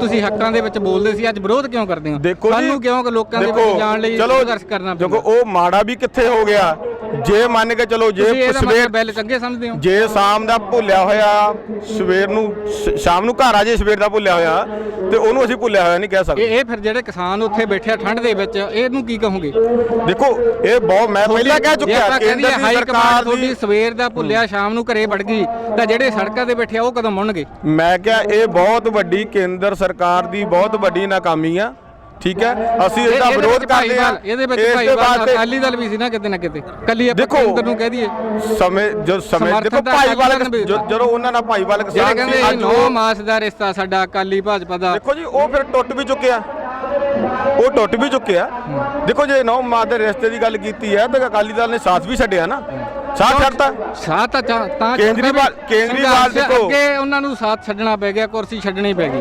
ਤੁਸੀਂ ਹੱਕਾਂ ਦੇ ਵਿੱਚ ਬੋਲਦੇ ਸੀ ਅੱਜ ਵਿਰੋਧ ਕਿਉਂ ਕਰਦੇ ਹੋ? ਦੇਖੋ ਸਾਨੂੰ ਕਿਉਂ ਕਿ ਲੋਕਾਂ ਦੇ ਦੇਖੋ, ਵਿੱਚ ਜਾਣ ਲਈ ਸੰਘਰਸ਼ ਕਰਨਾ ਦੇਖੋ ਪੈਂਦਾ ਉਹ ਮਾੜਾ ਵੀ ਕਿੱਥੇ ਹੋ ਗਿਆ? ਜੇ ਮੰਨ ਕੇ ਚਲੋ ਜੇ ਸਵੇਰ ਬਿੱਲ ਚੰਗੇ ਸਮਝਦੇ ਹੋ? ਜੇ ਸ਼ਾਮ ਦਾ ਭੁੱਲਿਆ ਹੋਇਆ ਸਵੇਰ ਨੂੰ ਸ਼ਾਮ ਨੂੰ ਘਰ ਆ ਜੇ ਸਵੇਰ ਦਾ ਭੁੱਲਿਆ ਹੋਇਆ ਤੇ ਉਹਨੂੰ ਅਸੀਂ ਭੁੱਲਿਆ ਹੋਇਆ ਨਹੀਂ ਕਹਿ ਸਕਦੇ। ਇਹ ਫਿਰ ਜਿਹੜੇ ਕਿਸਾਨ ਉੱਥੇ ਬੈਠੇ ਆ ਠੰਡ ਦੇ ਵਿੱਚ ਇਹਨੂੰ ਕੀ ਕਹੋਗੇ? ਦੇਖੋ ਇਹ ਬਹੁਤ ਮੈਂ ਪਹਿਲਾਂ ਕਹਿ ਚੁੱਕਿਆ ਕੇਂਦਰ ਦੀ ਹਾਈ ਸਰਕਾਰ ਦੀ ਸਵੇਰ ਦਾ ਭੁੱਲਿਆ ਸ਼ਾਮ ਨੂੰ ਘਰੇ ਵੜ ਗਈ ਤਾਂ ਜਿਹੜੇ ਸੜਕਾਂ ਤੇ ਬੈਠੇ ਆ ਉਹ ਕਦੋਂ ਮੁੜਨਗੇ? ਮੈਂ ਕਿਹਾ ਇਹ ਬਹੁਤ ਵੱਡੀ ਕੇਂਦਰ ਸਰਕਾਰ ਦੀ ਬਹੁਤ ਵੱਡੀ ਨਾਕਾਮੀ ਆ ਠੀਕ ਹੈ? ਅਸੀਂ ਇਹ- ਇਹਦਾ ਵਿਰੋਧ ਕਰਦੇ ਹਾਂ ਭਾਈਵਾਲ- ਇਹਦੇ ਵਿੱਚ ਭਾਈਵਾਲ ਅਕਾਲੀ ਦਲ ਵੀ ਸੀ ਨਾ ਕਿਤੇ ਨਾ ਕਿਤੇ। ਕੱਲੀ ਆਪਾਂ ਕੇਂਦਰ ਨੂੰ ਕਹਿ ਦਈਏ। ਸਮੇਂ ਜੋ ਸਮੇਂ ਦੇਖੋ ਜੋ- ਜਦੋਂ ਉਹਨਾਂ ਨਾਲ ਸਾਥ ਕਹਿੰਦੇ ਸੀ ਅੱਜ ਨੌ ਉਹ ਮਾਸ ਦਾ ਰਿਸ਼ਤਾ ਸਾਡਾ ਅਕਾਲੀ ਭਾਜਪਾ ਦਾ। ਦੇਖੋ ਜੀ ਉਹ ਫਿਰ ਟੁੱਟ ਵੀ ਚੁੱਕਿਆ ਉਹ ਟੁੱਟ ਵੀ ਚੁੱਕਿਆ ਦੇਖੋ ਜੇ ਨੌ ਮਾਸ ਦੇ ਰਿਸ਼ਤੇ ਦੀ ਗੱਲ ਕੀਤੀ ਹੈ ਤਾਂ ਅਕਾਲੀ ਦਲ ਨੇ ਸਾਥ ਵੀ ਛੱਡਿਆ ਨਾ। ਸਾਥ ਛੱਡਤਾ? ਸਾਥ ਤਾਂ ਤਾਂ ਕੇਜਰੀਵਾਲ- ਛੱਡਦਾ ਵੀ ਕੇਜਰੀਵਾਲ ਸੰਘਰਸ਼ ਦੇਖੋ। ਅੱਗੇ ਉਹਨਾਂ ਨੂੰ ਸਾਥ ਛੱਡਣਾ ਪੈ ਗਿਆ ਕੁਰਸੀ ਛੱਡਣੀ ਪੈ ਗਈ।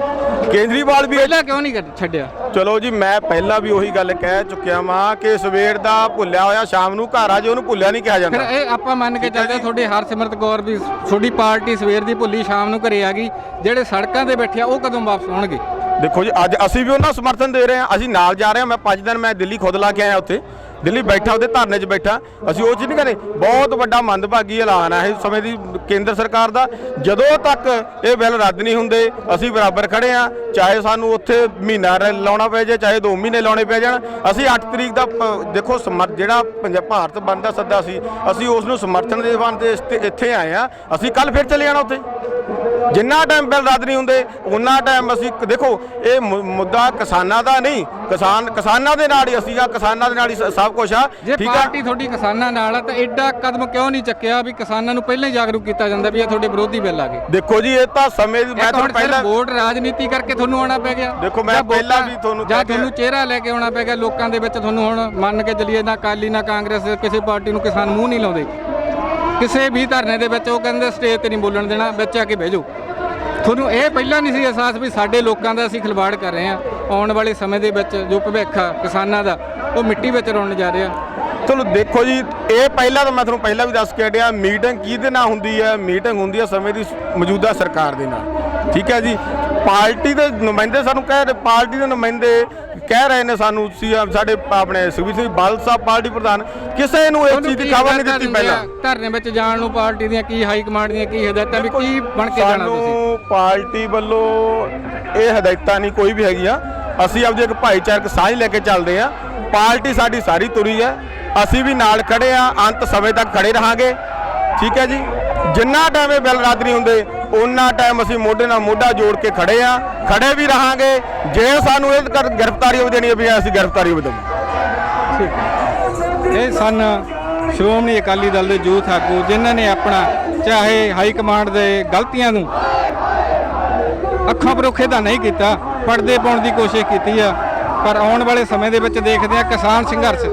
ਕੇਜਰੀਵਾਲ ਵੀ ਪਹਿਲਾਂ ਕਿਉਂ ਨਹੀਂ ਛੱਡਿਆ? ਚਲੋ ਜੀ ਮੈਂ ਪਹਿਲਾਂ ਵੀ ਉਹੀ ਗੱਲ ਕਹਿ ਚੁੱਕਿਆ ਵਾਂ ਕਿ ਸਵੇਰ ਦਾ ਭੁੱਲਿਆ ਹੋਇਆ ਸ਼ਾਮ ਨੂੰ ਘਰ ਆ ਜੇ ਉਹਨੂੰ ਭੁੱਲਿਆ ਨਹੀਂ ਕਿਹਾ ਫਿਰ ਜਾਂਦਾ ਇਹ ਆਪਾਂ ਮੰਨ ਕੇ ਚੱਲਦੇ ਹਾਂ, ਤੁਹਾਡੇ ਹਰਸਿਮਰਤ ਕੌਰ ਵੀ ਤੁਹਾਡੀ ਪਾਰਟੀ ਸਵੇਰ ਦੀ ਭੁੱਲੀ ਸ਼ਾਮ ਨੂੰ ਘਰੇ ਆ ਗਈ। ਜਿਹੜੇ ਸੜਕਾਂ ਤੇ ਬੈਠੇ ਆ ਉਹ ਕਦੋਂ ਵਾਪਸ ਆਉਣਗੇ? ਦੇਖੋ ਜੀ ਅੱਜ ਅਸੀਂ ਵੀ ਉਹਨਾਂ ਨੂੰ ਸਮਰਥਨ ਦੇ ਰਹੇ ਹਾਂ ਅਸੀਂ ਨਾਲ ਜਾ ਰਹੇ ਹਾਂ। ਮੈਂ 5 ਦਿਨ ਮੈਂ ਦਿੱਲੀ ਖੁਦ ਲਾ ਕੇ ਆਇਆ ਉੱਥੇ। ਦਿੱਲੀ ਬੈਠਾ, ਉਹਦੇ ਧਰਨੇ 'ਚ ਬੈਠਾ। ਅਸੀਂ ਉਹ ਚੀਜ਼ ਨਹੀਂ ਕਹਿੰਦੇ, ਬਹੁਤ ਵੱਡਾ ਮੰਦਭਾਗੀ ਐਲਾਨ ਹੈ ਇਸ ਸਮੇਂ ਦੀ ਕੇਂਦਰ ਸਰਕਾਰ ਦਾ। ਜਦੋਂ ਤੱਕ ਇਹ ਬਿੱਲ ਰੱਦ ਨਹੀਂ ਹੁੰਦੇ, ਅਸੀਂ ਬਰਾਬਰ ਖੜੇ ਆ ਚਾਹੇ ਸਾਨੂੰ ਉੱਥੇ ਮਹੀਨਾ ਰ- ਲਾਉਣਾ ਪੈ ਜਾਏ, ਚਾਹੇ 2 ਮਹੀਨੇ ਲਾਉਣੇ ਪੈ ਜਾਣ। ਅਸੀਂ 8 ਤਰੀਕ ਦਾ ਪ- ਦੇਖੋ ਸਮਰ- ਜਿਹੜਾ ਪੰਜਾਬ ਭਾਰਤ ਬੰਦ ਦਾ ਸੱਦਾ ਸੀ, ਅਸੀਂ ਉਸ ਨੂੰ ਸਮਰਥਨ ਦੇ ਬੰਦੇ ਇੱਥੇ ਆਏ ਆ ਅਸੀਂ ਕੱਲ ਫਿਰ ਚਲੇ ਜਾਣਾ ਉੱਥੇ। ਜਿੰਨਾ ਟਾਈਮ ਬਿੱਲ ਰੱਦ ਨਹੀਂ ਹੁੰਦੇ ਉਹਨਾਂ ਟਾਈਮ ਅਸੀਂ ਦੇਖੋ ਇਹ ਮੁੱਦਾ ਕਿਸਾਨਾਂ ਦਾ ਨਹੀਂ ਕਿਸਾਨ ਕਿਸਾਨਾਂ ਦੇ ਨਾਲ ਹੀ ਅਸੀਂ ਆ ਕਿਸਾਨਾਂ ਦੇ ਨਾਲ ਹੀ ਸਭ ਕੁਝ ਆ ਜੇ ਪਾਰਟੀ ਤੁਹਾਡੀ ਕਿਸਾਨਾਂ ਨਾਲ ਆ ਤਾਂ ਐਡਾ ਕਦਮ ਕਿਉਂ ਨਹੀਂ ਚੱਕਿਆ ਵੀ ਕਿਸਾਨਾਂ ਨੂੰ ਪਹਿਲਾਂ ਹੀ ਜਾਗਰੂਕ ਕੀਤਾ ਜਾਂਦਾ ਵੀ ਇਹ ਤੁਹਾਡੇ ਵਿਰੋਧੀ ਬਿੱਲ ਆ ਗਏ? ਦੇਖੋ ਜੀ ਇਹ ਤਾਂ ਸਮੇਂ ਦੀ- ਮੈਂ ਤੁਹਾਨੂੰ ਪਹਿਲਾਂ ਵੋਟ ਰਾਜਨੀਤੀ ਕਰਕੇ ਤੁਹਾਨੂੰ ਆਉਣਾ ਪੈ ਗਿਆ। ਦੇਖੋ, ਮੈਂ ਪਹਿਲਾਂ ਵੀ ਤੁਹਾਨੂੰ ਜਾਂ ਤੁਹਾਨੂੰ ਚਿਹਰਾ ਲੈ ਕੇ ਆਉਣਾ ਪੈ ਗਿਆ ਲੋਕਾਂ ਦੇ ਵਿੱਚ ਤੁਹਾਨੂੰ ਹੁਣ ਮੰਨ ਕੇ ਚੱਲੀਏ ਨਾ ਅਕਾਲੀ ਨਾ ਕਾਂਗਰਸ ਕਿਸੇ ਪਾਰਟੀ ਨੂੰ ਕਿਸਾਨ ਮੂੰਹ ਨਹੀਂ ਲਾਉਂਦੇ। ਕਿਸੇ ਵੀ ਧਰਨੇ ਦੇ ਵਿੱਚ ਉਹ ਕਹਿੰਦੇ ਸਟੇਜ ਤੇ ਨਹੀਂ ਬੋਲਣ ਦੇਣਾ, ਵਿੱਚ ਆ ਕੇ ਬਹਿ ਜਾਓ। ਤੁਹਾਨੂੰ ਇਹ ਪਹਿਲਾਂ ਨਹੀਂ ਸੀ ਅਹਿਸਾਸ ਵੀ ਸਾਡੇ ਲੋਕਾਂ ਦਾ ਅਸੀਂ ਖਿਲਵਾੜ ਕਰ ਰਹੇ ਹਾਂ, ਆਉਣ ਵਾਲੇ ਸਮੇਂ ਦੇ ਵਿੱਚ ਜੋ ਭਵਿੱਖ ਆ, ਕਿਸਾਨਾਂ ਦਾ, ਉਹ ਮਿੱਟੀ ਵਿੱਚ ਰੋਣ ਜਾ ਰਿਹਾ। ਚਲੋ ਦੇਖੋ ਜੀ, ਇਹ ਪਹਿਲਾਂ ਤਾਂ ਮੈਂ ਤੁਹਾਨੂੰ ਪਹਿਲਾਂ ਵੀ ਦੱਸ ਕੇ ਹਟਿਆ, ਮੀਟਿੰਗ ਕਿਹਦੇ ਨਾਲ ਹੁੰਦੀ ਹੈ? ਮੀਟਿੰਗ ਹੁੰਦੀ ਹੈ ਸਮੇਂ ਦੀ ਮੌਜੂਦਾ ਸਰਕਾਰ ਦੇ ਨਾਲ। ਠੀਕ ਹੈ ਜੀ? ਪਾਰਟੀ ਦੇ ਨੁਮਾਇੰਦੇ ਸਾਨੂੰ ਕਹਿ ਰਹੇ ਪਾਰਟੀ ਦੇ ਨੁਮਾਇੰਦੇ ਕਹਿ ਰਹੇ ਨੇ ਸਾਨੂੰ ਸੀ ਸਾਡੇ ਆਪਣੇ ਸੁਖਬੀਰ ਸਿੰਘ ਬਾਦਲ ਸਾਹਿਬ ਪਾਰਟੀ ਪ੍ਰਧਾਨ ਕਿਸੇ ਨੂੰ ਇਸ ਚੀਜ਼ ਦੀ ਖਬਰ ਨਹੀਂ ਦਿੱਤੀ ਪਹਿਲਾਂ? ਧਰਨੇ ਵਿੱਚ ਜਾਣ ਨੂੰ ਪਾਰਟੀ ਦੀਆਂ ਕੀ ਹਾਈ ਕਮਾਂਡ ਦੀਆਂ ਕੀ ਹਦਾਇਤਾਂ ਵੀ ਕੀ ਬਣ ਕੇ ਜਾਣਾ ਤੁਸੀਂ? ਸਾਨੂੰ ਪਾਰਟੀ ਵੱਲੋਂ ਇਹ ਹਦਾਇਤਾਂ ਨਹੀਂ ਕੋਈ ਵੀ ਹੈਗੀਆਂ। ਅਸੀਂ ਆਪਦੇ ਇੱਕ ਭਾਈਚਾਰਕ ਸਾਂਝ ਲੈ ਕੇ ਚੱਲਦੇ ਆ ਪਾਰਟੀ ਸਾਡੀ ਸਾਰੀ ਤੁਰੀ ਹੈ। ਅਸੀਂ ਵੀ ਨਾਲ ਖੜੇ ਆ ਅੰਤ ਸਮੇਂ ਤੱਕ ਖੜੇ ਰਹਾਂਗੇ। ਠੀਕ ਹੈ ਜੀ? ਜਿੰਨਾ ਟਾਈਮ ਇਹ ਬਿੱਲ ਰੱਦ ਨਹੀਂ ਹੁੰਦੇ ਉਹਨਾਂ ਟਾਈਮ ਅਸੀਂ ਮੋਢੇ ਨਾਲ ਮੋਢਾ ਜੋੜ ਕੇ ਖੜੇ ਆ ਖੜੇ ਵੀ ਰਹਾਂਗੇ। ਜੇ ਸਾਨੂੰ ਇਹ ਕਰ- ਗ੍ਰਿਫਤਾਰੀ ਵੀ ਦੇਣੀ ਪਈ ਅਸੀਂ ਗ੍ਰਿਫਤਾਰੀ ਵੀ ਦੇਵਾਂਗੇ। ਇਹ ਸਨ ਸ਼੍ਰੋਮਣੀ ਅਕਾਲੀ ਦਲ ਦੇ ਯੂਥ ਆਗੂ ਜਿਨ੍ਹਾਂ ਨੇ ਆਪਣਾ ਚਾਹੇ ਹਾਈ ਕਮਾਂਡ ਦੇ ਗਲਤੀਆਂ ਨੂੰ ਅੱਖਾਂ ਪਰੋਖੇ ਤਾਂ ਨਹੀਂ ਕੀਤਾ, ਪਰਦੇ ਪਾਉਣ ਦੀ ਕੋਸ਼ਿਸ਼ ਕੀਤੀ ਆ, ਪਰ ਆਉਣ ਵਾਲੇ ਸਮੇਂ ਦੇ ਵਿੱਚ ਦੇਖਦੇ ਆ ਕਿਸਾਨ ਸੰਘਰਸ਼